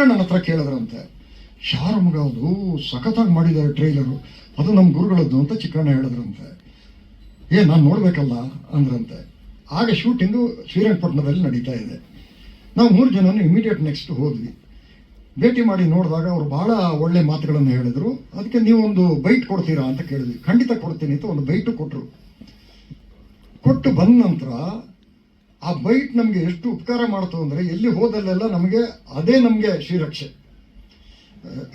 ಚಿಕ್ಕಣ್ಣನ ಹತ್ರ ಕೇಳಿದ್ರಂತೆ. ಯಾರ ಮಗ ಅದು? ಸಖತ್ತಾಗಿ ಮಾಡಿದ್ದಾರೆ ಟ್ರೈಲರು. ಅದು ನಮ್ಮ ಗುರುಗಳದ್ದು ಅಂತ ಚಿಕ್ಕಣ್ಣ ಹೇಳಿದ್ರಂತೆ. ಏ, ನಾನು ನೋಡಬೇಕಲ್ಲ ಅಂದ್ರಂತೆ. ಆಗ ಶೂಟಿಂಗು ಶ್ರೀರಂಗಪಟ್ಟಣದಲ್ಲಿ ನಡೀತಾ ಇದೆ. ನಾವು ಮೂರು ಜನನು ಇಮಿಡಿಯೇಟ್ ನೆಕ್ಸ್ಟ್ ಹೋದ್ವಿ. ಭೇಟಿ ಮಾಡಿ ನೋಡಿದಾಗ ಅವರು ಬಹಳ ಒಳ್ಳೆ ಮಾತುಗಳನ್ನು ಹೇಳಿದರು. ಅದಕ್ಕೆ ನೀವು ಒಂದು ಬೈಟ್ ಕೊಡ್ತೀರಾ ಅಂತ ಕೇಳಿದ್ವಿ. ಖಂಡಿತ ಕೊಡ್ತೀನಿ ಅಂತ ಒಂದು ಬೈಟು ಕೊಟ್ಟರು ಕೊಟ್ಟು ಬಂದ ನಂತರ ಆ ಬೈಟ್ ನಮಗೆ ಎಷ್ಟು ಉಪಕಾರ ಮಾಡ್ತು ಅಂದರೆ ಎಲ್ಲಿ ಹೋದಲ್ಲೆಲ್ಲ ನಮಗೆ ಅದೇ ನಮಗೆ ಶ್ರೀರಕ್ಷೆ.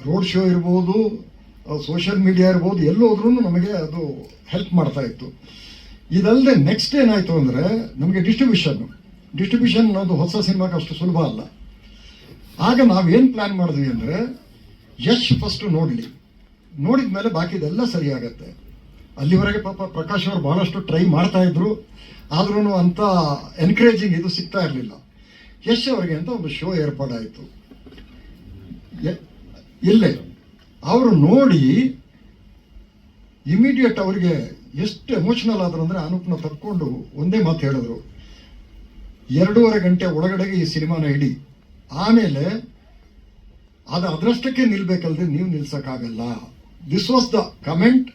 ರೋಡ್ ಶೋ ಇರ್ಬೋದು ಸೋಷಿಯಲ್ ಮೀಡಿಯಾ ಇರ್ಬೋದು ಎಲ್ಲೋದ್ರೂ ನಮಗೆ ಅದು ಹೆಲ್ಪ್ ಮಾಡ್ತಾ ಇತ್ತು. ಇದಲ್ಲದೆ ನೆಕ್ಸ್ಟ್ ಏನಾಯಿತು ಅಂದರೆ ನಮಗೆ ಡಿಸ್ಟ್ರಿಬ್ಯೂಷನ್ ಡಿಸ್ಟ್ರಿಬ್ಯೂಷನ್ ಅನ್ನೋದು ಹೊಸ ಸಿನಿಮಾಗೆ ಅಷ್ಟು ಸುಲಭ ಅಲ್ಲ. ಆಗ ನಾವೇನು ಪ್ಲ್ಯಾನ್ ಮಾಡಿದ್ವಿ ಅಂದರೆ ಯಶ್ ಫಸ್ಟ್ ನೋಡಲಿ. ನೋಡಿದ ಮೇಲೆ ಬಾಕಿದೆಲ್ಲ ಸರಿಯಾಗತ್ತೆ. ಅಲ್ಲಿವರೆಗೆ ಪಾಪ ಪ್ರಕಾಶ್ ಅವರು ಬಹಳಷ್ಟು ಟ್ರೈ ಮಾಡ್ತಾ ಇದ್ರು. ಆದ್ರೂ ಅಂತ ಎನ್ಕರೇಜಿಂಗ್ ಇದು ಸಿಗ್ತಾ ಇರಲಿಲ್ಲ. ಯಶ್ ಅವರಿಗೆ ಅಂತ ಒಂದು ಶೋ ಏರ್ಪಾಡಾಯಿತು. ಇಲ್ಲೇ. ಅವರು ನೋಡಿ ಇಮಿಡಿಯೇಟ್ ಅವರಿಗೆ ಎಷ್ಟು ಎಮೋಷನಲ್ ಆದ್ರು ಅಂದ್ರೆ ಅನೂಪ್ನ ತಕ್ಕೊಂಡು ಒಂದೇ ಮಾತು ಹೇಳಿದ್ರು. ಎರಡೂವರೆ ಗಂಟೆ ಒಳಗಡೆಗೆ ಈ ಸಿನಿಮಾನ ಇಡಿ. ಆಮೇಲೆ ಅದು ಅದರಷ್ಟಕ್ಕೆ ನಿಲ್ಬೇಕಲ್ದೆ ನೀವು ನಿಲ್ಸಕ್ಕಾಗಲ್ಲ. This was the comment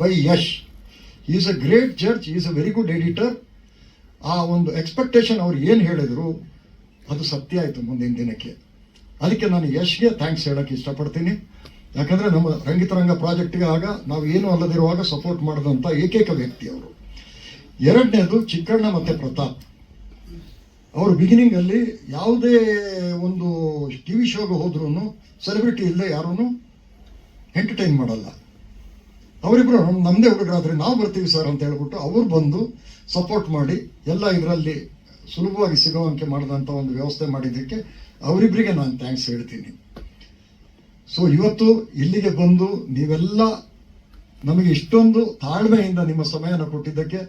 by Yash is a great judge is a very good editor ಆ ಒಂದು ಎಕ್ಸ್ಪೆಕ್ಟೇಷನ್ ಅವ್ರು ಏನು ಹೇಳಿದ್ರು, ಅದು ಸತ್ಯ ಆಯಿತು ಮುಂದಿನ ದಿನಕ್ಕೆ. ಅದಕ್ಕೆ ನಾನು ಯಶ್ಗೆ ಥ್ಯಾಂಕ್ಸ್ ಹೇಳೋಕ್ಕೆ ಇಷ್ಟಪಡ್ತೀನಿ. ಯಾಕಂದರೆ ನಮ್ಮ ರಂಗಿತರಂಗ ಪ್ರಾಜೆಕ್ಟ್ಗೆ ಆಗ ನಾವು ಏನು ಅಲ್ಲದಿರುವಾಗ ಸಪೋರ್ಟ್ ಮಾಡಿದಂಥ ಏಕೈಕ ವ್ಯಕ್ತಿ ಅವರು. ಎರಡನೇದು ಚಿಕ್ಕಣ್ಣ ಮತ್ತೆ ಪ್ರತಾಪ್. ಅವರು ಬಿಗಿನಿಂಗಲ್ಲಿ ಯಾವುದೇ ಒಂದು ಟಿ ವಿ ಶೋಗೆ ಹೋದ್ರೂ ಸೆಲೆಬ್ರಿಟಿ ಇಲ್ಲದೆ ಯಾರೂ ಎಂಟರ್ಟೈನ್ ಮಾಡಲ್ಲ. ಅವರಿಬ್ರು ನಮ್ಮದೇ ಹುಡುಗರಾದ್ರೆ ನಾವು ಬರ್ತೀವಿ ಸರ್ ಅಂತ ಹೇಳ್ಬಿಟ್ಟು ಅವ್ರು ಬಂದು ಸಪೋರ್ಟ್ ಮಾಡಿ ಎಲ್ಲ ಇದರಲ್ಲಿ ಸುಲಭವಾಗಿ ಸಿಗುವಂತೆ ಮಾಡಿದಂಥ ಒಂದು ವ್ಯವಸ್ಥೆ ಮಾಡಿದ್ದಕ್ಕೆ ಅವರಿಬ್ಬರಿಗೆ ನಾನು ಥ್ಯಾಂಕ್ಸ್ ಹೇಳ್ತೀನಿ. ಸೊ ಇವತ್ತು ಇಲ್ಲಿಗೆ ಬಂದು ನೀವೆಲ್ಲ ನಮಗೆ ಇಷ್ಟೊಂದು ತಾಳ್ಮೆಯಿಂದ ನಿಮ್ಮ ಸಮಯನ ಕೊಟ್ಟಿದ್ದಕ್ಕೆ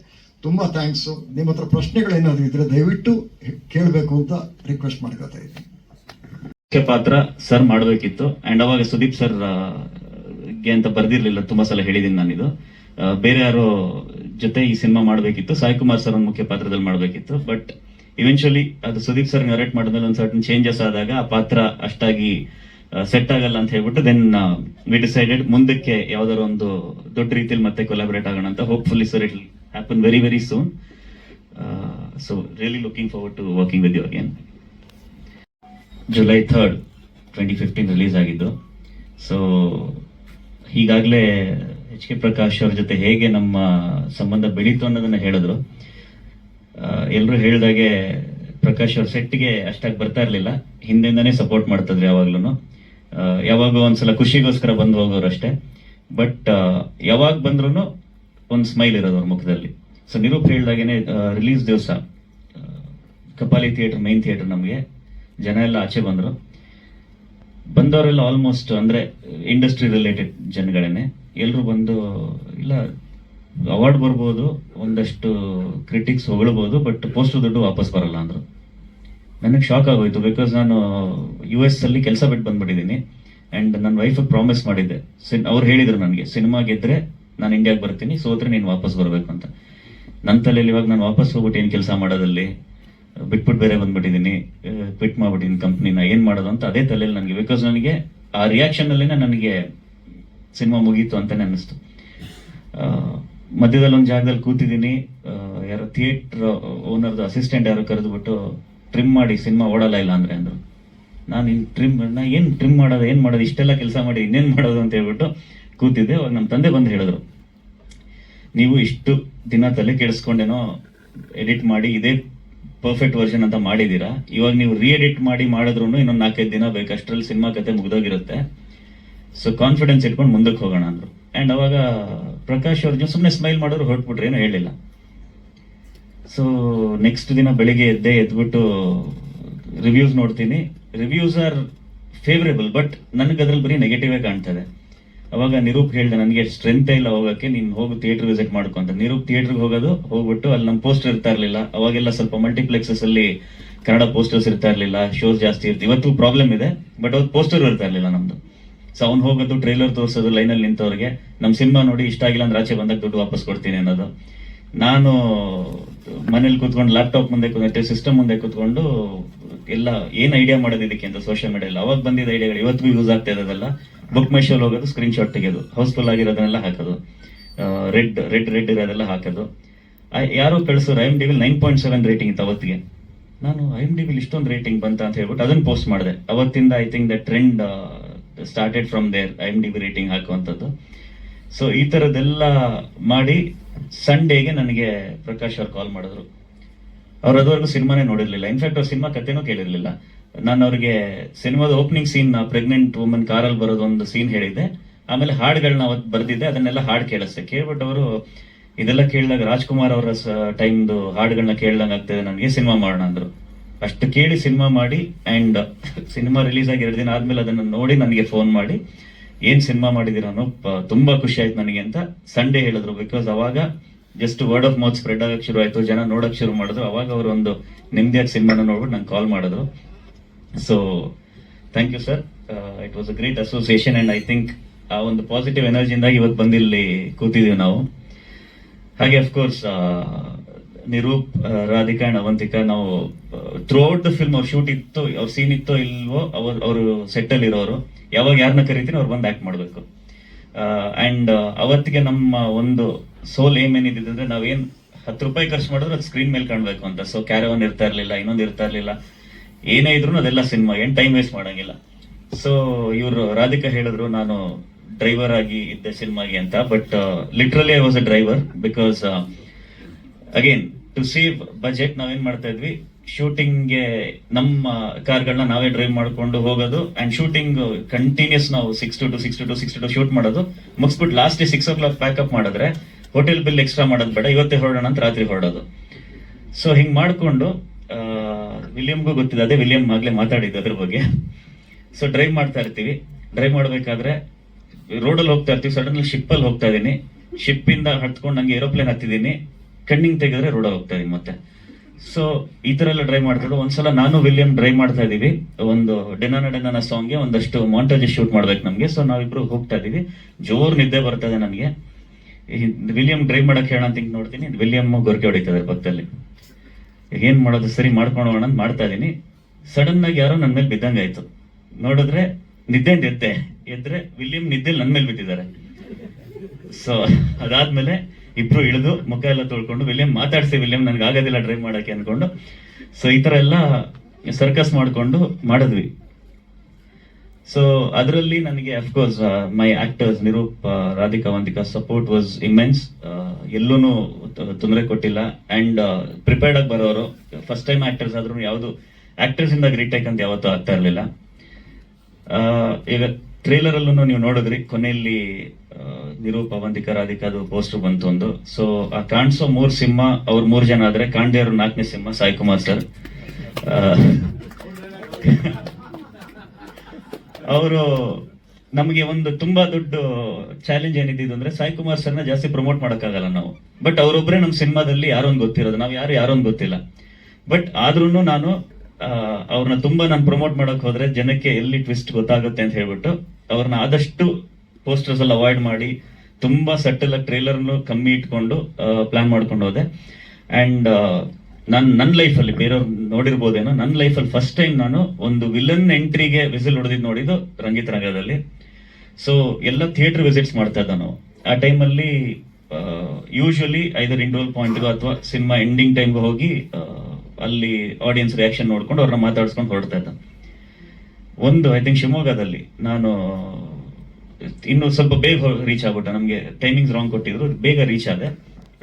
ತುಂಬ ಥ್ಯಾಂಕ್ಸು ನಿಮ್ಮ ಹತ್ರ ಪ್ರಶ್ನೆಗಳೇನಾದರೂ ಇದ್ರೆ ದಯವಿಟ್ಟು ಕೇಳಬೇಕು ಅಂತ ರಿಕ್ವೆಸ್ಟ್ ಮಾಡ್ಕೊತಾ ಇದ್ದೀನಿ. ಮುಖ್ಯ ಪಾತ್ರ ಸರ್ ಮಾಡಬೇಕಿತ್ತು. ಅಂಡ್ ಅವಾಗ ಸುದೀಪ್ ಸರ್ ಗೆ ಅಂತ ಬರ್ದಿರ್ಲಿಲ್ಲ, ತುಂಬಾ ಸಲ ಹೇಳಿದೀನಿ ನಾನಿದು. ಬೇರೆ ಯಾರೋ ಜೊತೆ ಈ ಸಿನಿಮಾ ಮಾಡಬೇಕಿತ್ತು, ಸಾಯಿ ಕುಮಾರ್ ಸರ್ ಮುಖ್ಯ ಪಾತ್ರದಲ್ಲಿ ಮಾಡಬೇಕಿತ್ತು, ಬಟ್ ಇವೆನ್ಚುಲಿ ಅದು ಸುದೀಪ್ ಸರ್ ನರೇಟ್ ಮಾಡಿದ್ಮೇಲೆ ಒಂದು ಸರ್ಟನ್ ಚೇಂಜಸ್ ಆದಾಗ ಆ ಪಾತ್ರ ಅಷ್ಟಾಗಿ ಸೆಟ್ ಆಗಲ್ಲ ಅಂತ ಹೇಳ್ಬಿಟ್ಟು ದೆನ್ ವಿ ಡಿಸೈಡೆಡ್ ಮುಂದಕ್ಕೆ ಯಾವ್ದಾದ್ರು ಒಂದು ದೊಡ್ಡ ರೀತಿಯಲ್ಲಿ ಮತ್ತೆ ಕೊಲಾಬರೇಟ್ ಆಗೋಣ ಅಂತ hopefully sir it happen very very soon so really looking forward to working with you again July third twenty fifteen release ಆಗಿದ್ದು. ಸೊ ಈಗಾಗಲೇ ಎಚ್ ಕೆ ಪ್ರಕಾಶ್ ಅವ್ರ ಜೊತೆ ಹೇಗೆ ನಮ್ಮ ಸಂಬಂಧ ಬೆಳೀತು ಅನ್ನೋದನ್ನ ಹೇಳಿದ್ರು. ಎಲ್ಲರೂ ಹೇಳಿದಾಗೆ ಪ್ರಕಾಶ್ ಅವ್ರ ಸೆಟ್ಗೆ ಅಷ್ಟಾಗಿ ಬರ್ತಾ ಇರಲಿಲ್ಲ. ಹಿಂದೆಯಿಂದನೇ ಸಪೋರ್ಟ್ ಮಾಡ್ತಿದ್ರು ಯಾವಾಗ್ಲೂ ಯಾವಾಗೋ ಒಂದ್ಸಲ ಖುಷಿಗೋಸ್ಕರ ಬಂದು ಹೋಗೋರು ಅಷ್ಟೇ. ಬಟ್ ಯಾವಾಗ ಬಂದ್ರು ಒಂದು ಸ್ಮೈಲ್ ಇರೋದು ಅವ್ರ ಮುಖದಲ್ಲಿ. ಸೊ ನಿರೂಪ್ ಹೇಳ್ದಾಗೇನೆ ರಿಲೀಸ್ ದಿವಸ ಕಪಾಲಿ ಥಿಯೇಟರ್ ಮೈನ್ ಥಿಯೇಟರ್ ನಮಗೆ. ಜನ ಎಲ್ಲ ಆಚೆ ಬಂದರು. ಬಂದವರೆಲ್ಲ ಆಲ್ಮೋಸ್ಟ್ ಅಂದ್ರೆ ಇಂಡಸ್ಟ್ರಿ ರಿಲೇಟೆಡ್ ಜನಗಳೇನೆ. ಎಲ್ಲರೂ ಬಂದು, ಇಲ್ಲ ಅವಾರ್ಡ್ ಬರ್ಬೋದು, ಒಂದಷ್ಟು ಕ್ರಿಟಿಕ್ಸ್ ಹೊಗಳ್ಬೋದು ಬಟ್ ಪೋಸ್ಟ್ ದುಡ್ಡು ವಾಪಸ್ ಬರಲ್ಲ ಅಂದ್ರು. ನನಗೆ ಶಾಕ್ ಆಗೋಯ್ತು ಬಿಕಾಸ್ ನಾನು ಯು ಎಸ್ ಅಲ್ಲಿ ಕೆಲಸ ಬಿಟ್ಟು ಬಂದ್ಬಿಟ್ಟಿದ್ದೀನಿ. ಅಂಡ್ ನನ್ನ ವೈಫ್ ಪ್ರಾಮಿಸ್ ಮಾಡಿದ್ದೆ. ಸಿನ್, ಅವ್ರು ಹೇಳಿದರು ನನಗೆ, ಸಿನಿಮಾ ಗೆದ್ರೆ ನಾನು ಇಂಡಿಯಾಗೆ ಬರ್ತೀನಿ, ಸೋತ್ರೆ ನೀನು ವಾಪಸ್ ಬರಬೇಕು ಅಂತ. ನನ್ನ ತಲೆಯಲ್ಲಿ ಇವಾಗ ನಾನು ವಾಪಸ್ ಹೋಗ್ಬಿಟ್ಟು ಏನು ಕೆಲಸ ಮಾಡೋದಲ್ಲಿ? ಬಿಟ್ಬಿಟ್ಟು ಬೇರೆ ಬಂದ್ಬಿಟ್ಟಿದ್ದೀನಿ. ಕ್ವಿಟ್ ಮಾಡ್ಬಿಟ್ಟಿದ್ದೀನಿ ಕಂಪ್ನಿನ ಏನು ಮಾಡೋದು ಅಂತ ಅದೇ ತಲೆಯಲ್ಲಿ ನನಗೆ ಬಿಕಾಸ್ ನನಗೆ ಆ ರಿಯಾಕ್ಷನ್ ಅಲ್ಲೇನೆ ನನಗೆ ಸಿನಿಮಾ ಮುಗೀತು ಅಂತಲೇ ಅನ್ನಿಸ್ತು. ಮಧ್ಯದಲ್ಲಿ ಒಂದು ಜಾಗದಲ್ಲಿ ಕೂತಿದ್ದೀನಿ. ಯಾರೋ ಥಿಯೇಟ್ರ್ ಓನರ್ದು ಅಸಿಸ್ಟೆಂಟ್ ಯಾರೋ ಕರೆದುಬಿಟ್ಟು ಟ್ರಿಮ್ ಮಾಡಿ ಸಿನಿಮಾ ಓಡಲ್ಲ ಇಲ್ಲ ಅಂದರೆ ಅಂದರು. ನಾನು ಇನ್ನು ಟ್ರಿಮ್ ನಾ ಏನು ಟ್ರಿಮ್ ಮಾಡೋದು, ಏನು ಮಾಡೋದು, ಇಷ್ಟೆಲ್ಲ ಕೆಲಸ ಮಾಡಿ ಇನ್ನೇನು ಮಾಡೋದು ಅಂತ ಹೇಳ್ಬಿಟ್ಟು ಕೂತಿದ್ದೆ. ಅವಾಗ ನಮ್ಮ ತಂದೆ ಬಂದು ಹೇಳಿದ್ರು, ನೀವು ಇಷ್ಟು ದಿನ ತಲೆ ಕೆಡಿಸ್ಕೊಂಡೇನೋ ಎಡಿಟ್ ಮಾಡಿ ಇದೇ ಪರ್ಫೆಕ್ಟ್ ವರ್ಷನ್ ಅಂತ ಮಾಡಿದೀರಾ ಇವಾಗ ನೀವು ರೀ ಎಡಿಟ್ ಮಾಡಿ ಮಾಡಿದ್ರು ಇನ್ನೊಂದು ನಾಲ್ಕೈದು ದಿನ ಬೇಕು. ಅಷ್ಟರಲ್ಲಿ ಸಿನಿಮಾ ಕತೆ ಮುಗ್ದೋಗಿರುತ್ತೆ. ಸೊ ಕಾನ್ಫಿಡೆನ್ಸ್ ಇಟ್ಕೊಂಡು ಮುಂದಕ್ಕೆ ಹೋಗೋಣ ಅಂದ್ರು. ಅಂಡ್ ಅವಾಗ ಪ್ರಕಾಶ್ ಅವ್ರ ಸುಮ್ಮನೆ ಸ್ಮೈಲ್ ಮಾಡೋರು ಹೊರಟ್ಬಿಟ್ರಿ, ಏನು ಹೇಳಿಲ್ಲ. ಸೊ ನೆಕ್ಸ್ಟ್ ದಿನ ಬೆಳಿಗ್ಗೆ ಎದ್ದೆ ಎದ್ಬಿಟ್ಟು ರಿವ್ಯೂಸ್ ನೋಡ್ತೀನಿ. ರಿವ್ಯೂಸ್ ಆರ್ ಫೇವ್ರೇಬಲ್ ಬಟ್ ನನಗೆ ಅದ್ರಲ್ಲಿ ಬರೀ ನೆಗೆಟಿವೇ ಕಾಣ್ತದೆ ಅವಾಗ ನಿರೂಪ್ ಹೇಳ್ದೆ, ನನಗೆ ಸ್ಟ್ರೆಂತ್ ಇಲ್ಲ ಹೋಗಕ್ಕೆ, ನೀನು ಹೋಗು ಥಿಯೇಟರ್ ವಿಸಿಟ್ ಮಾಡ್ಕೊಂತ ನಿರೂಪ್ ಥಿಯೇಟರ್ಗೆ ಹೋಗೋದು, ಹೋಗ್ಬಿಟ್ಟು ಅಲ್ಲಿ ನಮ್ಮ ಪೋಸ್ಟರ್ ಇರ್ತಾ ಇರಲಿಲ್ಲ. ಅವಾಗೆಲ್ಲ ಸ್ವಲ್ಪ ಮಲ್ಟಿಪ್ಲೆಕ್ಸಸ್ ಅಲ್ಲಿ ಕನ್ನಡ ಪೋಸ್ಟರ್ಸ್ ಇರ್ತಾ ಇರಲಿಲ್ಲ ಶೋಸ್ ಜಾಸ್ತಿ ಇರ್ತಿ, ಇವತ್ತು ಪ್ರಾಬ್ಲಮ್ ಇದೆ ಬಟ್ ಅವ್ರು ಪೋಸ್ಟರ್ ಇರ್ತಾ ಇರಲಿಲ್ಲ ನಮ್ದು. ಸೊ ಅವ್ನು ಹೋಗೋದು ಟ್ರೈಲರ್ ತೋರಿಸೋದು ಲೈನಲ್ಲಿ ನಿಂತವ್ರಿಗೆ. ನಮ್ಮ ಸಿನಿಮಾ ನೋಡಿ ಇಷ್ಟ ಆಗಿಲ್ಲ ಅಂದ್ರೆ ಆಚೆ ಬಂದಾಗ ದುಡ್ಡು ವಾಪಸ್ ಕೊಡ್ತೀನಿ ಅನ್ನೋದು. ನಾನು ಮನೇಲಿ ಕೂತ್ಕೊಂಡು ಲ್ಯಾಪ್ಟಾಪ್ ಮುಂದೆ ಕೂತ್ಕೊಂಡು ಸಿಸ್ಟಮ್ ಮುಂದೆ ಕೂತ್ಕೊಂಡು ಎಲ್ಲ, ಏನು ಐಡಿಯಾ ಮಾಡೋದು ಇದಕ್ಕೆ ಅಂತ ಸೋಷಿಯಲ್ ಮೀಡಿಯಲ್ಲಿ ಅವಾಗ ಬಂದಿದ್ದ ಐಡಿಯಾಗಳು ಇವತ್ತಿಗೂ ಯೂಸ್ ಆಗ್ತಾ ಇರೋದಲ್ಲ. ಬುಕ್ ಮೈ ಹೋಗೋದು ಸ್ಕ್ರೀನ್ ಶಾಟ್ ತೆಗೆಯೋದು ಹೌಸ್ಫುಲ್ ಆಗಿರೋದನ್ನೆಲ್ಲ ಹಾಕೋದು ರೆಡ್ ರೆಡ್ ರೆಡ್ ಇರೋದೆಲ್ಲ ಹಾಕೋದು. ಯಾರು ಕಳಿಸೋರು I M D will nine point seven rating ಇತ್ತು ಅವತ್ತಿಗೆ. ನಾನು ಐ ಎಂ ಡಿ ವಿಲ್ ಇಷ್ಟೊಂದು ರೇಟಿಂಗ್ ಬಂತ ಅಂತ ಹೇಳ್ಬಿಟ್ಟು ಅದನ್ನು ಪೋಸ್ಟ್ ಮಾಡಿದೆ. ಅವತ್ತಿಂದ I think the trend started from there I M D B rating ಹಾಕುವಂಥದ್ದು. ಸೊ ಈ ಥರದ್ದೆಲ್ಲ ಮಾಡಿ ಸಂಡೇಗೆ ನನಗೆ ಪ್ರಕಾಶ್ ಅವ್ರು ಕಾಲ್ ಮಾಡಿದ್ರು. ಅವ್ರು ಅದುವರೆಗೂ ಸಿನಿಮಾನೇ ನೋಡಿರಲಿಲ್ಲ. ಇನ್ಫ್ಯಾಕ್ಟ್ ಅವ್ರ ಸಿನಿಮಾ ಕಥೆನೂ ಕೇಳಿರ್ಲಿಲ್ಲ. ನಾನು ಅವ್ರಿಗೆ ಸಿನಿಮಾದ ಓಪನಿಂಗ್ ಸೀನ್ ಪ್ರೆಗ್ನೆಂಟ್ ವುಮನ್ ಕಾರಲ್ಲಿ ಬರೋದು ಒಂದು ಸೀನ್ ಹೇಳಿದ್ದೆ. ಆಮೇಲೆ ಹಾಡುಗಳನ್ನ ಅವತ್ತು ಬರೆದಿದ್ದೆ, ಅದನ್ನೆಲ್ಲ ಹಾಡು ಕೇಳಿಸ್ತೆ ಬಟ್ ಅವರು ಇದೆಲ್ಲ ಕೇಳಿದಾಗ ರಾಜ್ಕುಮಾರ್ ಅವರ ಟೈಮ್ದು ಹಾಡುಗಳನ್ನ ಕೇಳಿದಂಗೆ ಆಗ್ತದೆ ನನಗೆ, ಸಿನಿಮಾ ಮಾಡೋಣ ಅಂದ್ರು. ಅಷ್ಟು ಕೇಳಿ ಸಿನಿಮಾ ಮಾಡಿ ಆ್ಯಂಡ್ ಸಿನಿಮಾ ರಿಲೀಸ್ ಆಗಿ ಎರಡು ದಿನ ಆದ್ಮೇಲೆ ಅದನ್ನು ನೋಡಿ ನನಗೆ ಫೋನ್ ಮಾಡಿ, ಏನ್ ಸಿನಿಮಾ ಮಾಡಿದಿರಾನು ತುಂಬಾ ಖುಷಿ ಆಯ್ತು ನನಗೆ ಅಂತ ಸಂಡೇ ಹೇಳಿದ್ರು. ಬಿಕಾಸ್ ಅವಾಗ just word of mouth spread ಆಗಕ್ಕೆ ಶುರು ಆಯಿತು, ಜನ ನೋಡೋಕೆ ಶುರು ಮಾಡಿದ್ರು. ಅವಾಗ ಅವರು ಒಂದು ನೆಮ್ಮದಿಯಾಗಿ ಸಿನಿಮಾನ ನೋಡ್ಬಿಟ್ಟು ನಂಗೆ ಕಾಲ್ ಮಾಡಿದ್ರು. So thank you sir it was a great association and I think ಆ ಒಂದು ಪಾಸಿಟಿವ್ ಎನರ್ಜಿಯಿಂದಾಗಿ ಇವತ್ತು ಬಂದಿಲ್ಲಿ ಕೂತಿದ್ದೀವಿ ನಾವು. ಹಾಗೆ of course Niroop Radhika and Avantika ನಾವು ಥ್ರೂ ಔಟ್ ದ ಫಿಲ್ಮ್ ಅವ್ರ ಶೂಟ್ ಇತ್ತು, ಅವ್ರ ಸೀನ್ ಇತ್ತೋ ಇಲ್ವೋ, ಅವ್ರ, ಅವರು ಸೆಟ್ ಅಲ್ಲಿ ಇರೋರು, ಯಾವಾಗ ಯಾರನ್ನ ಕರಿತೀನಿ ಅವ್ರು ಬಂದು ಆಕ್ಟ್ ಮಾಡಬೇಕು. ಅಂಡ್ ಅವತ್ತಿಗೆ ನಮ್ಮ ಒಂದು ಸೋಲ್ ಏಮ್ ಏನಿದೆ ನಾವೇನು ಹತ್ತು ರೂಪಾಯಿ ಖರ್ಚು ಮಾಡಿದ್ರೆ ಅದು ಸ್ಕ್ರೀನ್ ಮೇಲೆ ಕಾಣಬೇಕು ಅಂತ. ಸೊ ಕ್ಯಾರವನ್ ಇರ್ತಾ ಇರಲಿಲ್ಲ, ಇನ್ನೊಂದು ಇರ್ತಾ ಇರ್ಲಿಲ್ಲ. ಏನೇ ಇದ್ರು ಅದೆಲ್ಲ ಸಿನಿಮಾ, ಏನು ಟೈಮ್ ವೇಸ್ಟ್ ಮಾಡಂಗಿಲ್ಲ. ಸೊ ಇವರು ರಾಧಿಕಾ ಹೇಳಿದ್ರು, ನಾನು ಡ್ರೈವರ್ ಆಗಿ ಇದ್ದೆ ಸಿನಿಮಾಗೆ ಅಂತ but literally I was a driver because again to save budget ನಾವೇನ್ ಮಾಡ್ತಾ ಇದ್ವಿ? ಶೂಟಿಂಗ್ಗೆ ನಮ್ಮ ಕಾರ್ಗಳನ್ನ ನಾವೇ ಡ್ರೈವ್ ಮಾಡ್ಕೊಂಡು ಹೋಗೋದು ಅಂಡ್ ಶೂಟಿಂಗ್ ಕಂಟಿನ್ಯೂಸ್ ನಾವು six to two six to two six to shoot ಮಾಡೋದು. ಮುಗಿಸ್ಬಿಟ್ಟು last six o'clock pack up ಮಾಡಿದ್ರೆ ಹೋಟೆಲ್ ಬಿಲ್ ಎಕ್ಸ್ಟ್ರಾ ಮಾಡೋದು ಬೇಡ, ಇವತ್ತೇ ಹೊರಡೋಣ ಅಂತ ರಾತ್ರಿ ಹೊರಡೋದು. ಸೊ ಹಿಂಗೆ ಮಾಡ್ಕೊಂಡು ಆ, ವಿಲಿಯಂಗೂ ಗೊತ್ತಿದೆ ಅದೇ ವಿಲಿಯಂ ಆಗಲೇ ಮಾತಾಡಿದ್ದು ಅದ್ರ ಬಗ್ಗೆ. ಸೊ ಡ್ರೈವ್ ಮಾಡ್ತಾ ಇರ್ತೀವಿ. ಡ್ರೈವ್ ಮಾಡಬೇಕಾದ್ರೆ ರೋಡಲ್ಲಿ ಹೋಗ್ತಾ ಇರ್ತೀವಿ. ಸಡನ್ಲಿ ಶಿಪ್ ಅಲ್ಲಿ ಹೋಗ್ತಾ ಇದೀನಿ ಶಿಪ್ ಇಂದ ಹತ್ಕೊಂಡು ನಂಗೆ ಏರೋಪ್ಲೇನ್ ಹತ್ತಿದೀನಿ ಕಣ್ಣಿಂಗ್ ತೆಗೆದ್ರೆ ರೋಡ್ ಹೋಗ್ತಾ ಇದೀನಿ ಮತ್ತೆ. ಸೊ ಈ ಥರ ಎಲ್ಲ ಡ್ರೈವ್ ಮಾಡ್ಕೊಂಡು ಒಂದ್ಸಲ ನಾನು ವಿಲಿಯಂ ಡ್ರೈವ್ ಮಾಡ್ತಾ ಇದೀವಿ ಒಂದು ಡೆನಾನ ಡೆನಾನ ಸಾಂಗ್ಗೆ ಒಂದಷ್ಟು ಮಾಂಟೇಜ್ ಶೂಟ್ ಮಾಡ್ಬೇಕು ನಮಗೆ. ಸೊ ನಾವಿಬ್ರು ಹೋಗ್ತಾ ಇದೀವಿ ಜೋರ್ ನಿದ್ದೆ ಬರ್ತದೆ ನನಗೆ. ವಿಲಿಯಂ ಡ್ರೈವ್ ಮಾಡಕ್ ಹೇಳ ಅಂತ ನೋಡ್ತೀನಿ. ವಿಲಿಯಂ ಗೊರಕೆ ಹೊಡಿತದೆ ಪಕ್ಕದಲ್ಲಿ. ಏನ್ ಮಾಡೋದು, ಸರಿ ಮಾಡ್ಕೊಂಡು ಹೋಗೋಣ ಅಂತ ಮಾಡ್ತಾ ಇದೀನಿ. ಸಡನ್ ಆಗಿ ಯಾರೋ ನನ್ನ ಮೇಲೆ ಬಿದ್ದಂಗಾಯ್ತು ನೋಡಿದ್ರೆ ನಿದ್ದೆಯಿಂದ ಎದ್ದೆ ಎದ್ರೆ ವಿಲಿಯಂ ನಿದ್ದೆ ನನ್ನ ಮೇಲೆ ಬಿದ್ದಿದ್ದಾರೆ. ಸೊ ಅದಾದ್ಮೇಲೆ ಇಬ್ರು ಇಳಿದು ಮುಖ ಎಲ್ಲ ತೊಳ್ಕೊಂಡು ವಿಲಿಯಂ ಮಾತಾಡಿಸಿ, ವಿಲಿಯಂ ನನ್ಗೆ ಆಗೋದಿಲ್ಲ ಡ್ರೈವ್ ಮಾಡಕ್ಕೆ ಅನ್ಕೊಂಡು. ಸೊ ಈ ಥರ ಎಲ್ಲ ಸರ್ಕಸ್ ಮಾಡ್ಕೊಂಡು ಮಾಡಿದ್ವಿ. ಸೊ ಅದರಲ್ಲಿ ನನಗೆ of course my actors Niroop Radhika Vantika support was immense ಎಲ್ಲೂ ತೊಂದರೆ ಕೊಟ್ಟಿಲ್ಲ. ಅಂಡ್ ಪ್ರಿಪೇರ್ಡ್ ಆಗಿ ಬರೋರು ಫಸ್ಟ್ ಟೈಮ್ ಆಕ್ಟರ್ಸ್ ಆದ್ರೂ ಯಾವುದು ಆಕ್ಟರ್ಸ್ ಇಂದ ಗ್ರೀಟೇಕ್ ಅಂತ ಯಾವತ್ತೂ ಆಗ್ತಾ ಇರಲಿಲ್ಲ. ಈಗ ಟ್ರೇಲರ್ ಅಲ್ಲೂ ನೀವು ನೋಡಿದ್ರಿ, ಕೊನೆಯಲ್ಲಿ ನಿರೂಪ ಅವಂತಿಕ ರಾಧಿಕಾ ರಾಧಿಕಾದು ಪೋಸ್ಟರ್ ಬಂತು ಒಂದು. ಸೊ ಆ ಕಾಣಿಸೋ ಮೂರ್ ಸಿಂಹ, ಅವ್ರ ಮೂರ್ ಜನ ಆದ್ರೆ, ಕಾಣ್ದೇ ಅವರು ನಾಲ್ಕನೇ ಸಿಂಹ ಸಾಯಿ ಕುಮಾರ್ ಸರ್ ಅವರು ನಮಗೆ ಒಂದು ತುಂಬಾ ದೊಡ್ಡ ಚಾಲೆಂಜ್ ಏನಿದ್ದು ಅಂದ್ರೆ ಸಾಯಿ ಕುಮಾರ್ ಸರ್ನ ಜಾಸ್ತಿ ಪ್ರಮೋಟ್ ಮಾಡೋಕ್ಕಾಗಲ್ಲ ನಾವು. ಬಟ್ ಅವರೊಬ್ಬರೇ ನಮ್ಮ ಸಿನಿಮಾದಲ್ಲಿ ಯಾರೊಂದು ಗೊತ್ತಿರೋದು. ನಾವು ಯಾರು ಯಾರೊಂದು ಗೊತ್ತಿಲ್ಲ. ಬಟ್ ಆದ್ರೂ ನಾನು ಅವ್ರನ್ನ ತುಂಬಾ ನಾನು ಪ್ರಮೋಟ್ ಮಾಡಕ್ ಹೋದ್ರೆ ಜನಕ್ಕೆ ಎಲ್ಲಿ ಟ್ವಿಸ್ಟ್ ಗೊತ್ತಾಗುತ್ತೆ ಅಂತ ಹೇಳ್ಬಿಟ್ಟು ಅವ್ರನ್ನ ಆದಷ್ಟು ಪೋಸ್ಟರ್ಸ್ ಎಲ್ಲ ಅವಾಯ್ಡ್ ಮಾಡಿ ತುಂಬಾ ಸೆಟಲ್ ಟ್ರೇಲರ್ ಕಮ್ಮಿ ಇಟ್ಕೊಂಡು ಪ್ಲಾನ್ ಮಾಡ್ಕೊಂಡು ಹೋದೆ. ಅಂಡ್ ನನ್ ನನ್ನ ಲೈಫಲ್ಲಿ, ಬೇರೆಯವ್ರು ನೋಡಿರ್ಬೋದೇನೋ ನನ್ನ ಲೈಫಲ್ಲಿ ಫಸ್ಟ್ ಟೈಮ್ ನಾನು ಒಂದು ವಿಲನ್ ಎಂಟ್ರಿಗೆ ವಿಸಿಲ್ ಹೊಡೆದಿದ್ದು ನೋಡಿದ್ದು ರಂಗಿತ್ ರಂಗದಲ್ಲಿ ಸೊ ಎಲ್ಲ ಥಿಯೇಟರ್ ವಿಸಿಟ್ಸ್ ಮಾಡ್ತಾ ಇದ್ದ ನಾವು ಆ ಟೈಮಲ್ಲಿ ಯೂಶಲಿ ಐದರ್ ಇಂಡೋಲ್ ಪಾಯಿಂಟ್ಗೋ ಅಥವಾ ಸಿನಿಮಾ ಎಂಡಿಂಗ್ ಟೈಮ್ಗೆ ಹೋಗಿ ಅಲ್ಲಿ ಆಡಿಯನ್ಸ್ ರಿಯಾಕ್ಷನ್ ನೋಡ್ಕೊಂಡು ಅವ್ರನ್ನ ಮಾತಾಡ್ಸ್ಕೊಂಡು ಹೊರಡ್ತಾ ಇದ್ದ. ಒಂದು ಐ ಥಿಂಕ್ ಶಿವಮೊಗ್ಗದಲ್ಲಿ, ನಾನು, ಇನ್ನು ಸ್ವಲ್ಪ ಬೇಗ ರೀಚ್ ಆಗ್ಬಿಟ್ಟ. ನಮಗೆ ಟೈಮಿಂಗ್ಸ್ ರಾಂಗ್ ಕೊಟ್ಟಿದ್ರು, ಬೇಗ ರೀಚ್ ಆದೆ.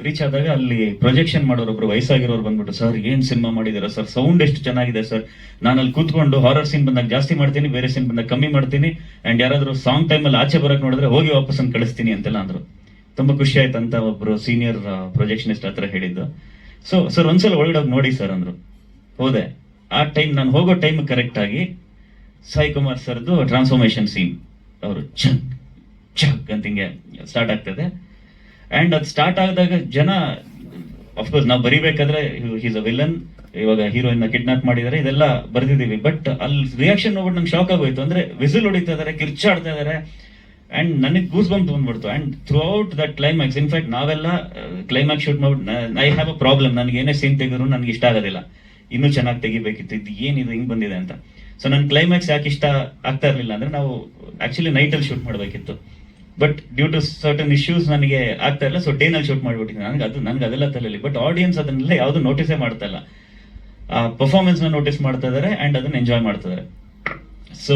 ರೀಚ್ ಆದಾಗ ಅಲ್ಲಿ ಪ್ರೊಜೆಕ್ಷನ್ ಮಾಡೋರೊಬ್ರು ವಯಸ್ಸಾಗಿರೋರು ಬಂದ್ಬಿಟ್ಟು, ಸರ್, ಏನ್ ಸಿನಿಮಾ ಮಾಡಿದಾರ ಸರ್ ಸೌಂಡ್ ಎಷ್ಟು ಚೆನ್ನಾಗಿದೆ, ಸರ್. ನಾನು ಅಲ್ಲಿ ಕೂತ್ಕೊಂಡು ಹಾರರ್ ಸೀನ್ ಬಂದಾಗ ಜಾಸ್ತಿ ಮಾಡ್ತೀನಿ, ಬೇರೆ ಸೀನ್ ಬಂದಾಗ ಕಮ್ಮಿ ಮಾಡ್ತೀನಿ. ಅಂಡ್ ಯಾರಾದ್ರೂ ಸಾಂಗ್ ಟೈಮಲ್ಲಿ ಆಚೆ ಬರಕ್ ನೋಡಿದ್ರೆ ಹೋಗಿ ವಾಪಸ್ ಅಂತ ಕಳಿಸ್ತೀನಿ ಅಂತೆಲ್ಲ ಅಂದ್ರು. ತುಂಬಾ ಖುಷಿ ಆಯ್ತು ಅಂತ ಒಬ್ರು ಸೀನಿಯರ್ ಪ್ರೊಜೆಕ್ಷನಿಸ್ಟ್ ಹತ್ರ ಹೇಳಿದ್ದು. ಸೊ ಸರ್, ಒಂದ್ಸಲ ಒಳಗಡೆ ನೋಡಿ, ಸರ್, ಅಂದ್ರು. ಹೋದೆ. ಆ ಟೈಮ್ ನಾನು ಹೋಗೋ ಟೈಮ್ ಕರೆಕ್ಟ್ ಆಗಿ ಸಾಯಿ ಕುಮಾರ್ ಸರ್ದು ಟ್ರಾನ್ಸ್ಫಾರ್ಮೇಶನ್ ಸೀನ್ ಅವರು ಚಕ್ ಚಕ್ ಅಂತ ಹಿಂಗೆ ಸ್ಟಾರ್ಟ್ ಆಗ್ತದೆ. ಅಂಡ್ ಅದು ಸ್ಟಾರ್ಟ್ ಆದಾಗ ಜನ ಅಫ್ಕೋರ್ಸ್ ನಾವು ಬರಿಬೇಕಾದ್ರೆ ಹೀಸ್ ಅ ವಿಲನ್ ಇವಾಗ ಹೀರೋಯಿನ್ ಕಿಡ್ನಾಪ್ ಮಾಡಿದ್ದಾರೆ ಇದೆಲ್ಲ ಬರೆದಿದ್ದೀವಿ. ಬಟ್ ಅಲ್ಲಿ ರಿಯಾಕ್ಷನ್ ನೋಡ್ಬಿಟ್ಟು ನಂಗೆ ಶಾಕ್ ಆಗೋಯ್ತು. ಅಂದ್ರೆ ವಿಸಿಲ್ ಹೊಡಿತಾ ಇದಾರೆ, ಕಿರ್ಚಾಡ್ತಾ ಇದಾರೆ ಅಂಡ್ ನನಗೆ ಗೂಸ್ ಬಂಪ್ ಬಂದ್ಬಿಡ್ತು. And throughout that climax in fact ನಾವೆಲ್ಲ ಕ್ಲೈಮ್ಯಾಕ್ಸ್ ಶೂಟ್ ಮಾಡ್ಬಿಟ್ಟು ಐ ಹ್ಯಾವ್ ಅ ಪ್ರಾಬ್ಲಮ್ ನನಗೆ ಏನೇ ಸೀನ್ ತೆಗೆದ್ರು ನನಗೆ ಇಷ್ಟ ಆಗೋದಿಲ್ಲ. ಇನ್ನೂ ಚೆನ್ನಾಗಿ ತೆಗಿಬೇಕಿತ್ತು. ಇದು ಏನಿದು ಹಿಂಗೆ ಬಂದಿದೆ ಅಂತ. ಸೊ ನನ್ನ ಕ್ಲೈಮ್ಯಾಕ್ಸ್ ಯಾಕೆ ಇಷ್ಟ ಆಗ್ತಾ ಇರಲಿಲ್ಲ ಅಂದ್ರೆ ನಾವು ಆಕ್ಚುಲಿ ನೈಟಲ್ಲಿ ಶೂಟ್ ಮಾಡಬೇಕಿತ್ತು. But due to certain issues ನನಗೆ ಆಗ್ತಾ ಇಲ್ಲ ಸೊ ಡೇನಲ್ಲಿ ಶೂಟ್ ಮಾಡಿಬಿಟ್ಟಿದ್ದೀನಿ. ನನಗೆ ಅದು ನನಗೆ ಅದೆಲ್ಲ ತಲೆಯಲ್ಲಿ ಬಟ್ ಆಡಿಯನ್ಸ್ ಅದನ್ನೆಲ್ಲ ಯಾವುದು ನೋಟಿಸೇ ಮಾಡ್ತಾ ಇಲ್ಲ. ಆ ಪರ್ಫಾರ್ಮೆನ್ಸ್ನ ನೋಟಿಸ್ ಮಾಡ್ತಾ ಇದ್ದಾರೆ ಅಂಡ್ ಅದನ್ನ ಎಂಜಾಯ್ ಮಾಡ್ತಾ ಇದ್ದಾರೆ so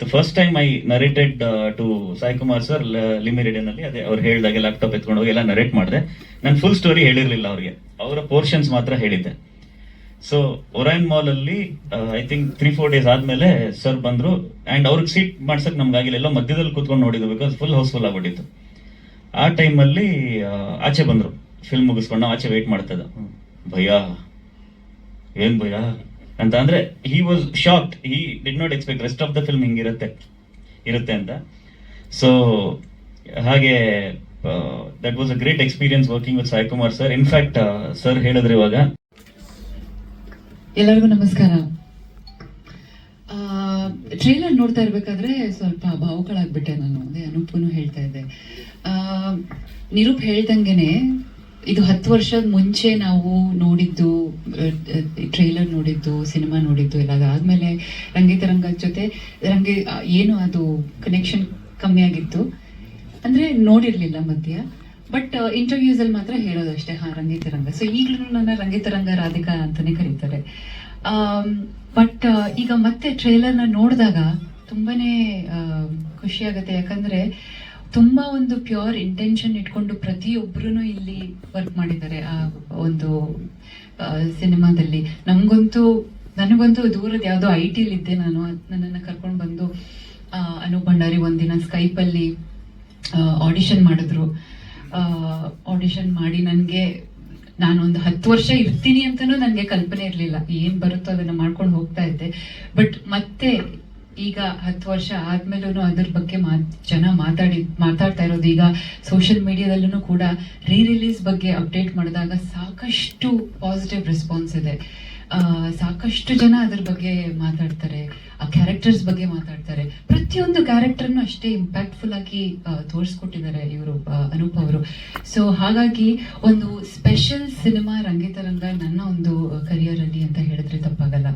the first time I narrated to Sai Kumar sir ಲಿಮಿ ಅಲ್ಲಿ ಅದೇ ಅವ್ರು ಹೇಳಿದಾಗ ಲ್ಯಾಪ್ಟಾಪ್ ಎತ್ಕೊಂಡು ಹೋಗಿ ಎಲ್ಲ ನರೇಟ್ ಮಾಡಿದೆ. ನಾನು ಫುಲ್ ಸ್ಟೋರಿ ಹೇಳಿರಲಿಲ್ಲ ಅವ್ರಿಗೆ. ಅವರ ಪೋರ್ಷನ್ಸ್ ಮಾತ್ರ ಹೇಳಿದ್ದೆ. ಸೊ ಒರೈನ್ ಮಾಲ್ ಅಲ್ಲಿ I think three four days ಆದ್ಮೇಲೆ ಸರ್ ಬಂದ್ರು ಅಂಡ್ ಅವ್ರಿಗೆ ಸೀಟ್ ಮಾಡ್ಸಕ್ ನಮ್ಗೆ ಆಗಿಲ್ಲ ಎಲ್ಲ ಮಧ್ಯದಲ್ಲಿ ಕೂತ್ಕೊಂಡು ನೋಡಿದ್ವಿ ಬಿಕಾಸ್ ಫುಲ್ ಹೌಸ್ಫುಲ್ ಆಗ್ಬಿಟ್ಟಿತ್ತು. ಆ ಟೈಮಲ್ಲಿ ಆಚೆ ಬಂದರು. ಫಿಲ್ಮ್ ಮುಗಿಸ್ಕೊಂಡು ಆಚೆ ವೆಯ್ಟ್ ಮಾಡ್ತದ ಭಯ. ಏನ್ ಭಯ? ಅಂತ ಅಂದ್ರೆ he was shocked he did not expect rest of the film ಹಿಂಗಿರುತ್ತೆ, ಇರುತ್ತೆ ಅಂತ. ಸೊ ಹಾಗೆ that was a great experience working with Sai Kumar sir in fact sir ಹೇಳಿದ್ರೆ ಇವಾಗ. ಎಲ್ಲರಿಗೂ ನಮಸ್ಕಾರ. ಟ್ರೇಲರ್ ನೋಡ್ತಾ ಇರಬೇಕಾದ್ರೆ ಸ್ವಲ್ಪ ಭಾವುಗಳಾಗ್ಬಿಟ್ಟೆ ನಾನು, ಅದೇ ಅನೂಪನು ಹೇಳ್ತಾ ಇದ್ದೆ. ನಿರೂಪ್ ಹೇಳ್ದಂಗೆನೆ ಇದು ಹತ್ತು ವರ್ಷದ ಮುಂಚೆ ನಾವು ನೋಡಿದ್ದು ಟ್ರೇಲರ್ ನೋಡಿದ್ದು, ಸಿನಿಮಾ ನೋಡಿದ್ದು, ಎಲ್ಲ ಅದಾದ್ಮೇಲೆ ರಂಗಿತರಂಗದ ಜೊತೆ, ರಂಗಿ ಏನು ಅದು ಕನೆಕ್ಷನ್ ಕಮ್ಮಿ ಆಗಿತ್ತು. ಅಂದ್ರೆ ನೋಡಿರ್ಲಿಲ್ಲ ಮಧ್ಯ, ಬಟ್ ಇಂಟರ್ವ್ಯೂಸ್ ಅಲ್ಲಿ ಮಾತ್ರ ಹೇಳೋದಷ್ಟೇ, ಹಾಂ ರಂಗಿತರಂಗ ಸೊ ಈಗಲೂ ನನ್ನ ರಂಗಿತರಂಗ ರಾಧಿಕಾ ಅಂತಲೇ ಕರೀತಾರೆ. ಬಟ್ ಈಗ ಮತ್ತೆ ಟ್ರೇಲರ್ನ ನೋಡಿದಾಗ ತುಂಬಾನೇ ಖುಷಿಯಾಗುತ್ತೆ. ಖುಷಿ ಆಗುತ್ತೆ ಯಾಕಂದ್ರೆ ತುಂಬಾ ಒಂದು ಪ್ಯೂರ್ ಇಂಟೆನ್ಷನ್ ಇಟ್ಕೊಂಡು ಪ್ರತಿಯೊಬ್ಬರೂ ಇಲ್ಲಿ ವರ್ಕ್ ಮಾಡಿದ್ದಾರೆ ಆ ಒಂದು ಸಿನಿಮಾದಲ್ಲಿ. ನಮಗಂತೂ, ನನಗಂತೂ ದೂರದ ಯಾವುದೋ ಐ ಟಿಲಿದ್ದೆ ನಾನು. ನನ್ನನ್ನು ಕರ್ಕೊಂಡು ಬಂದು ಅನು ಭಂಡಾರಿ ಒಂದಿನ ಸ್ಕೈಪಲ್ಲಿ ಆಡಿಷನ್ ಮಾಡಿದ್ರು. ಆಡಿಷನ್ ಮಾಡಿ ನನಗೆ ನಾನೊಂದು ಹತ್ತು ವರ್ಷ ಇರ್ತೀನಿ ಅಂತಲೂ ನನಗೆ ಕಲ್ಪನೆ ಇರಲಿಲ್ಲ. ಏನು ಬರುತ್ತೋ ಅದನ್ನ ಮಾಡ್ಕೊಂಡು ಹೋಗ್ತಾ ಇದ್ದೆ. ಬಟ್ ಮತ್ತೆ ಈಗ ಹತ್ತು ವರ್ಷ ಆದ್ಮೇಲೂ ಅದ್ರ ಬಗ್ಗೆ ಮಾತ್, ಜನ ಮಾತಾಡಿ, ಮಾತಾಡ್ತಾ ಇರೋದು. ಈಗ ಸೋಷಿಯಲ್ ಮೀಡಿಯಾದಲ್ಲೂ ಕೂಡ ರೀ ರಿಲೀಸ್ ಬಗ್ಗೆ ಅಪ್ಡೇಟ್ ಮಾಡಿದಾಗ ಸಾಕಷ್ಟು ಪಾಸಿಟಿವ್ ರೆಸ್ಪಾನ್ಸ್ ಇದೆ. ಸಾಕಷ್ಟು ಜನ ಅದ್ರ ಬಗ್ಗೆ ಮಾತಾಡ್ತಾರೆ. ಆ ಕ್ಯಾರೆಕ್ಟರ್ಸ್ ಬಗ್ಗೆ ಮಾತಾಡ್ತಾರೆ. ಪ್ರತಿಯೊಂದು ಕ್ಯಾರೆಕ್ಟರ್ನು ಅಷ್ಟೇ ಇಂಪ್ಯಾಕ್ಟ್ಫುಲ್ ಆಗಿ ತೋರಿಸ್ಕೊಟ್ಟಿದ್ದಾರೆ ಇವರು ಅನೂಪ್ ಅವರು. ಸೊ ಹಾಗಾಗಿ ಒಂದು ಸ್ಪೆಷಲ್ ಸಿನಿಮಾ ರಂಗಿತರಂಗ ನನ್ನ ಒಂದು ಕರಿಯರ್ ಅಲ್ಲಿ ಅಂತ ಹೇಳಿದ್ರೆ ತಪ್ಪಾಗಲ್ಲ.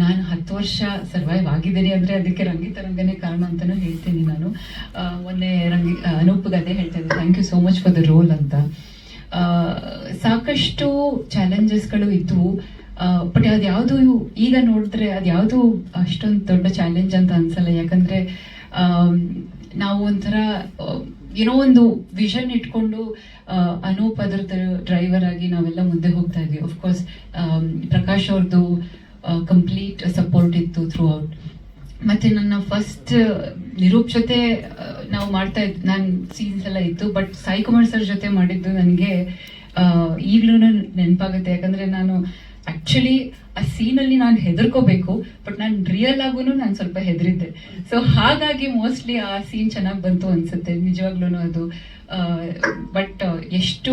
ನಾನು ಹತ್ತು ವರ್ಷ ಸರ್ವೈವ್ ಆಗಿದ್ದೀನಿ ಅಂದ್ರೆ ಅದಕ್ಕೆ ರಂಗಿತರಂಗನೇ ಕಾರಣ ಅಂತಲೂ ಹೇಳ್ತೀನಿ ನಾನು. ಮೊನ್ನೆ ರಂಗಿ ಅನೂಪ್ ಅನೂಪ್ಗೆ ಅದೇ ಹೇಳ್ತಾ ಇದ್ದೆ thank you so much for the role ಅಂತ. ಸಾಕಷ್ಟು ಚಾಲೆಂಜಸ್ಗಳು ಇದ್ವು. ಬಟ್ ಅದ್ಯಾವುದು ಈಗ ನೋಡಿದ್ರೆ ಅದ್ಯಾವುದು ಅಷ್ಟೊಂದು ದೊಡ್ಡ ಚಾಲೆಂಜ್ ಅಂತ ಅನ್ಸಲ್ಲ. ಯಾಕಂದ್ರೆ ನಾವು ಒಂಥರ ಏನೋ ಒಂದು ವಿಷನ್ ಇಟ್ಕೊಂಡು ಅನೂಪ್ ಅದ್ರ ಡ್ರೈವರ್ ಆಗಿ ನಾವೆಲ್ಲ ಮುಂದೆ ಹೋಗ್ತಾ ಇದ್ವಿ. ಅಫ್ಕೋರ್ಸ್ ಪ್ರಕಾಶ್ ಅವ್ರದ್ದು ಕಂಪ್ಲೀಟ್ ಸಪೋರ್ಟ್ ಇತ್ತು ಥ್ರೂ ಔಟ್ ಮತ್ತೆ ನನ್ನ ಫಸ್ಟ್ ನಿರೂಪ್ ಜೊತೆ ನಾವು ಮಾಡ್ತಾ ಇದ್, ನಾನು ಸೀನ್ಸ್ ಎಲ್ಲ ಇತ್ತು ಬಟ್ ಸಾಯಿ ಕುಮಾರ್ ಸರ್ ಜೊತೆ ಮಾಡಿದ್ದು ನನಗೆ ಈಗಲೂ ನೆನಪಾಗುತ್ತೆ. ಯಾಕಂದ್ರೆ ನಾನು ಆಕ್ಚುಲಿ ಆ ಸೀನಲ್ಲಿ ನಾನು ಹೆದರ್ಕೋಬೇಕು ಬಟ್ ನಾನು ರಿಯಲ್ ಆಗೂ ನಾನು ಸ್ವಲ್ಪ ಹೆದರಿದ್ದೆ. ಸೊ ಹಾಗಾಗಿ ಮೋಸ್ಟ್ಲಿ ಆ ಸೀನ್ ಚೆನ್ನಾಗಿ ಬಂತು ಅನಿಸುತ್ತೆ. ನಿಜವಾಗ್ಲೂ ಅದು. ಬಟ್ ಎಷ್ಟು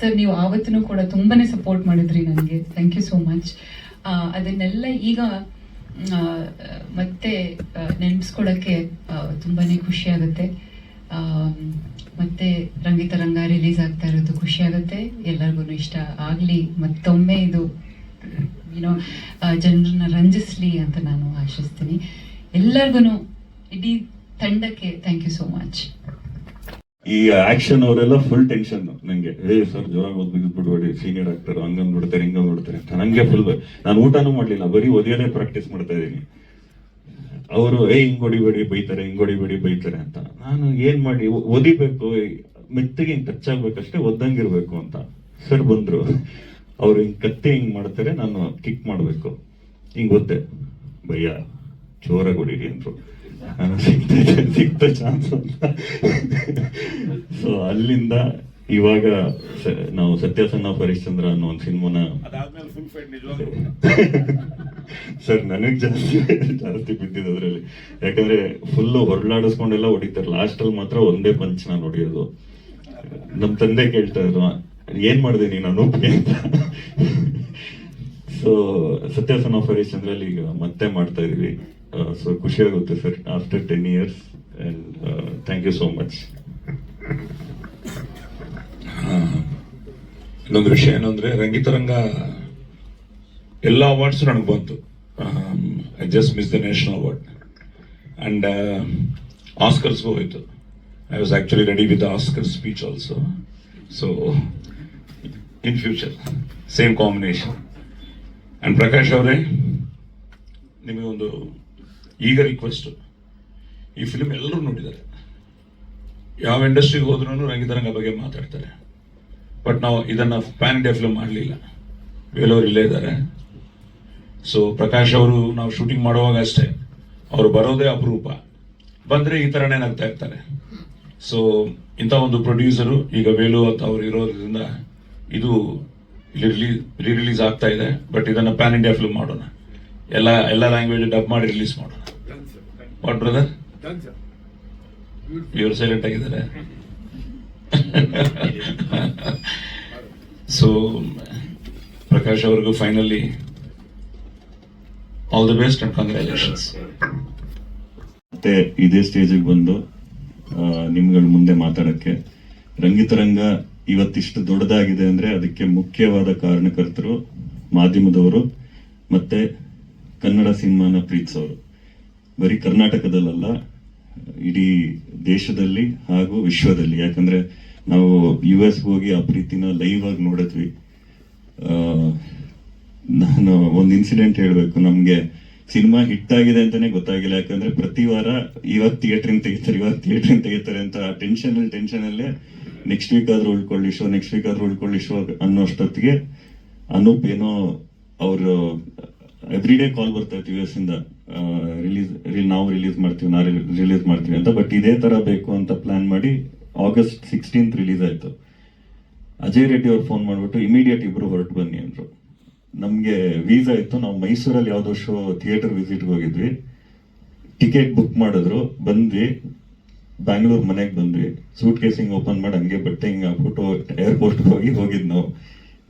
ಸರ್ ನೀವು ಆವತ್ತೂ ಕೂಡ ತುಂಬಾನೇ ಸಪೋರ್ಟ್ ಮಾಡಿದ್ರಿ ನನಗೆ. ಥ್ಯಾಂಕ್ ಯು ಸೋ ಮಚ್ ಅದನ್ನೆಲ್ಲ ಈಗ ಮತ್ತೆ ನೆನೆಸ್ಕೊಳ್ಳೋಕ್ಕೆ ತುಂಬಾ ಖುಷಿ ಆಗುತ್ತೆ. ಮತ್ತೆ ರಂಗಿತರಂಗ ರಿಲೀಸ್ ಆಗ್ತಾ ಇರೋದು ಖುಷಿ ಆಗುತ್ತೆ. ಎಲ್ಲರಿಗೂ ಇಷ್ಟ ಆಗಲಿ. ಮತ್ತೊಮ್ಮೆ ಇದು ಏನೋ ಜನರನ್ನ ರಂಜಿಸ್ಲಿ ಅಂತ ನಾನು ಆಶಿಸ್ತೀನಿ. ಎಲ್ಲರಿಗೂ ಇಡೀ ತಂಡಕ್ಕೆ ಥ್ಯಾಂಕ್ ಯು ಸೋ ಮಚ್ ಈ ಆಕ್ಷನ್ ಅವರೆಲ್ಲ ಫುಲ್ ಟೆನ್ಷನ್ ನಂಗೆ. ಏ, ಸರ್, ಜೋರಾಗಿ ಓದ್ಬೇಕು ಬಿಡ್ಬೇಡಿ ಸೀನಿಯರ್ ಆಗ್ತಾರೆ ಹಂಗಂದ್ ನೋಡ್ತಾರೆ ಹಿಂಗಂದ್ ನೋಡ್ತಾರೆ ಅಂತ. ನಂಗೆ ಫುಲ್ ನಾನು ಊಟನೂ ಮಾಡ್ಲಿಲ್ಲ, ಬರೀ ಓದಿಯೋದೇ ಪ್ರಾಕ್ಟೀಸ್ ಮಾಡ್ತಾ ಇದ್ದೀನಿ. ಅವರು, ಏ, ಹಿಂಗ್ ಹೊಡಿಬೇಡಿ, ಬೈತಾರೆ, ಹಿಂಗ್ ಹೊಡಿಬೇಡಿ, ಬೈತಾರೆ ಅಂತ. ನಾನು ಏನ್ ಮಾಡಿ ಒದಿಬೇಕು ಮೆತ್ತಗೆ ಹಿಂಗ್ ಟಚ್ ಆಗ್ಬೇಕಷ್ಟೇ ಓದಂಗಿರ್ಬೇಕು ಅಂತ. ಸರ್, ಬಂದ್ರು. ಅವ್ರು ಹಿಂಗೆ ಕತ್ತೆ ಹಿಂಗೆ ಮಾಡ್ತಾರೆ ನಾನು ಕಿಕ್ ಮಾಡಬೇಕು. ಹಿಂಗೆ ಗೊತ್ತೆ? ಭಯ್ಯ ಜೋರಾಗಿ ಹೊಡೀರಿ ಅಂದ್ರು. ನಾನು ಸಿಗ್ತಾ ಸಿಗ್ತ ಚಾನ್ಸ್ ಅಂತ ಸೊ ಅಲ್ಲಿಂದ ಇವಾಗ ನಾವು ಸತ್ಯಸನ್ನ ಹರಿಶ್ಚಂದ್ರ ಅನ್ನೋ ಒಂದು ಸಿನಿಮಾನ ಸರ್ ನನಗೆ ಜಾಸ್ತಿ ಜಾಸ್ತಿ ಬಿದ್ದಿದ್ದು ಅದರಲ್ಲಿ. ಯಾಕಂದ್ರೆ ಫುಲ್ ಹೊರಳಾಡಿಸ್ಕೊಂಡೆಲ್ಲ ಹೊಡಿತಾರೆ. ಲಾಸ್ಟಲ್ಲಿ ಮಾತ್ರ ಒಂದೇ ಪಂಚ್ ನಾನು ಹೊಡಿಯೋದು. ನಮ್ಮ ತಂದೆ ಕೇಳ್ತಾ ಇದ್ರು ಏನ್ ಮಾಡಿದೆ ನೀನು ಅನೂಪ್ಗೆ ಅಂತ? ಸೊ ಸತ್ಯಾಸನ ಆಫ್ ಹರಿಶ್ಚಂದ್ರಲ್ಲಿ ಈಗ ಮತ್ತೆ ಮಾಡ್ತಾ ಇದೀವಿ. ಸೊ ಖುಷಿ ಆಗುತ್ತೆ sir. After ten years and thank you so much ಇನ್ನೊಂದು ವಿಷಯ ಏನಂದ್ರೆ ರಂಗಿತರಂಗ ಎಲ್ಲ ಅವಾರ್ಡ್ಸ್ ನನಗೆ ಬಂತು. I just miss the national award and ಆಸ್ಕರ್ಸ್ಗೂ ಹೋಯಿತು. I was actually ready with Oscar speech also so in future same combination and Prakash ಅವರೇ, ನಿಮಗೆ ಒಂದು ಈಗ ರಿಕ್ವೆಸ್ಟು ಈ ಫಿಲ್ಮ್ ಎಲ್ಲರೂ ನೋಡಿದ್ದಾರೆ. ಯಾವ ಇಂಡಸ್ಟ್ರಿಗೆ ಹೋದ್ರೂ ರಂಗಿತರಂಗ ಬಗ್ಗೆ ಮಾತಾಡ್ತಾರೆ. ಬಟ್ ನಾವು ಇದನ್ನು ಪ್ಯಾನ್ ಇಂಡಿಯಾ ಫಿಲ್ಮ್ ಮಾಡಲಿಲ್ಲ. ವೇಲೂರು ಇಲ್ಲೇ ಇದ್ದಾರೆ. ಸೊ ಪ್ರಕಾಶ್ ಅವರು ನಾವು ಶೂಟಿಂಗ್ ಮಾಡುವಾಗ ಅಷ್ಟೇ, ಅವರು ಬರೋದೇ ಅಪರೂಪ. ಬಂದರೆ ಈ ಥರನೇ ನಗ್ತಾ ಇರ್ತಾರೆ. ಸೊ ಇಂಥ ಒಂದು ಪ್ರೊಡ್ಯೂಸರು ಈಗ ವೇಲು ಅಂತ ಅವರು ಇರೋದ್ರಿಂದ ಇದು ಇಲ್ಲಿ ರಿಲೀಸ್ ರೀ ರಿಲೀಸ್ ಆಗ್ತಾ ಇದೆ ಬಟ್ ಇದನ್ನ ಪ್ಯಾನ್ ಇಂಡಿಯಾ ಫಿಲ್ಮ್ ಮಾಡೋಣ. ಎಲ್ಲ ಎಲ್ಲ ಲ್ಯಾಂಗ್ವೇಜ್ ಡಬ್ ಮಾಡಿ ರಿಲೀಸ್ ಮಾಡೋಣ. ವಾಟ್ ಬ್ರದರ್ ಇವರು ಸೈಲೆಂಟ್ ಆಗಿದ್ದಾರೆ. ಸೊ ಪ್ರಕಾಶ್ ಅವ್ರಿಗೂ finally all the best and congratulations ಮತ್ತೆ ಇದೇ ಸ್ಟೇಜಿಗೆ ಬಂದು ನಿಮ್ಗಳ ಮುಂದೆ ಮಾತಾಡಕ್ಕೆ ರಂಗಿತರಂಗ ಇವತ್ತಿಷ್ಟು ದೊಡ್ಡದಾಗಿದೆ ಅಂದ್ರೆ ಅದಕ್ಕೆ ಮುಖ್ಯವಾದ ಕಾರಣಕರ್ತರು ಮಾಧ್ಯಮದವರು ಮತ್ತೆ ಕನ್ನಡ ಸಿನಿಮಾನ ಪ್ರೀತಿಸೋರು. ಬರೀ ಕರ್ನಾಟಕದಲ್ಲ ಇಡೀ ದೇಶದಲ್ಲಿ ಹಾಗೂ ವಿಶ್ವದಲ್ಲಿ. ಯಾಕಂದ್ರೆ ನಾವು ಯು ಎಸ್ ಹೋಗಿ ಆ ಪ್ರೀತಿನ ಲೈವ್ ಆಗಿ ನೋಡಿದ್ವಿ. ನಾನು ಒಂದು ಇನ್ಸಿಡೆಂಟ್ ಹೇಳಬೇಕು. ನಮಗೆ ಸಿನಿಮಾ ಹಿಟ್ ಆಗಿದೆ ಅಂತಾನೆ ಗೊತ್ತಾಗಿಲ್ಲ. ಯಾಕಂದ್ರೆ ಪ್ರತಿ ವಾರ ಇವತ್ತು ಥಿಯೇಟ್ರಿನ್ ತೆಗಿತಾರೆ ಇವತ್ತು ಥಿಯೇಟ್ರಿಂದ ತೆಗಿತಾರೆ ಅಂತ ಟೆನ್ಷನ್ ಅಲ್ಲಿ ಟೆನ್ಷನ್ ಅಲ್ಲೇ ನೆಕ್ಸ್ಟ್ ವೀಕ್ ಆದ್ರೂ ಉಳ್ಕೊಳ್ಳಿ ಶೋ ನೆಕ್ಸ್ಟ್ ವೀಕ್ ಆದ್ರೂ ಉಳ್ಕೊಳ್ಳಿ ಶೋ ಅನ್ನೋಷ್ಟೊತ್ತಿಗೆ ಅನೂಪ್ ಏನೋ ಅವರು ಎವ್ರಿ ಡೇ ಕಾಲ್ ಬರ್ತಾ ಇತ್ತು ಯು ಎಸ್ ಇಂದ. ರಿಲೀಸ್ ನಾವು ರಿಲೀಸ್ ಮಾಡ್ತೀವಿ ನಾ ರಿಲೀಸ್ ಮಾಡ್ತೀವಿ ಅಂತ ಬಟ್ ಇದೇ ತರ ಬೇಕು ಅಂತ ಪ್ಲಾನ್ ಮಾಡಿ ಆಗಸ್ಟ್ ಸಿಕ್ಸ್ಟೀನ್ತ್ ರಿಲೀಸ್ ಆಯ್ತು. ಅಜಯ್ ರೆಡ್ಡಿ ಅವ್ರು ಫೋನ್ ಮಾಡ್ಬಿಟ್ಟು ಇಮಿಡಿಯೇಟ್ ಇಬ್ರು ಹೊರಟು ಬನ್ನಿ ಅಂದ್ರು. ನಮಗೆ ವೀಸಾ ಇತ್ತು, ನಾವು ಮೈಸೂರಲ್ಲಿ ಯಾವುದೋ ಶೋ ಥಿಯೇಟರ್ ವಿಸಿಟ್ಗೆ ಹೋಗಿದ್ವಿ. ಟಿಕೆಟ್ ಬುಕ್ ಮಾಡಿದ್ರು, ಬಂದ್ವಿ. ಬ್ಯಾಂಗ್ಳೂರ್ ಮನೆಗೆ ಬಂದ್ವಿ. ಸೂಟ್ ಕೇಸಿಂಗ್ ಓಪನ್ ಮಾಡಿ ಹಂಗೆ ಬಟ್ಟೆ ಹಿಂಗೆ ಹಾಕ್ಬಿಟ್ಟು ಏರ್ಪೋರ್ಟ್ ಹೋಗಿ ಹೋಗಿದ್ ನಾವು.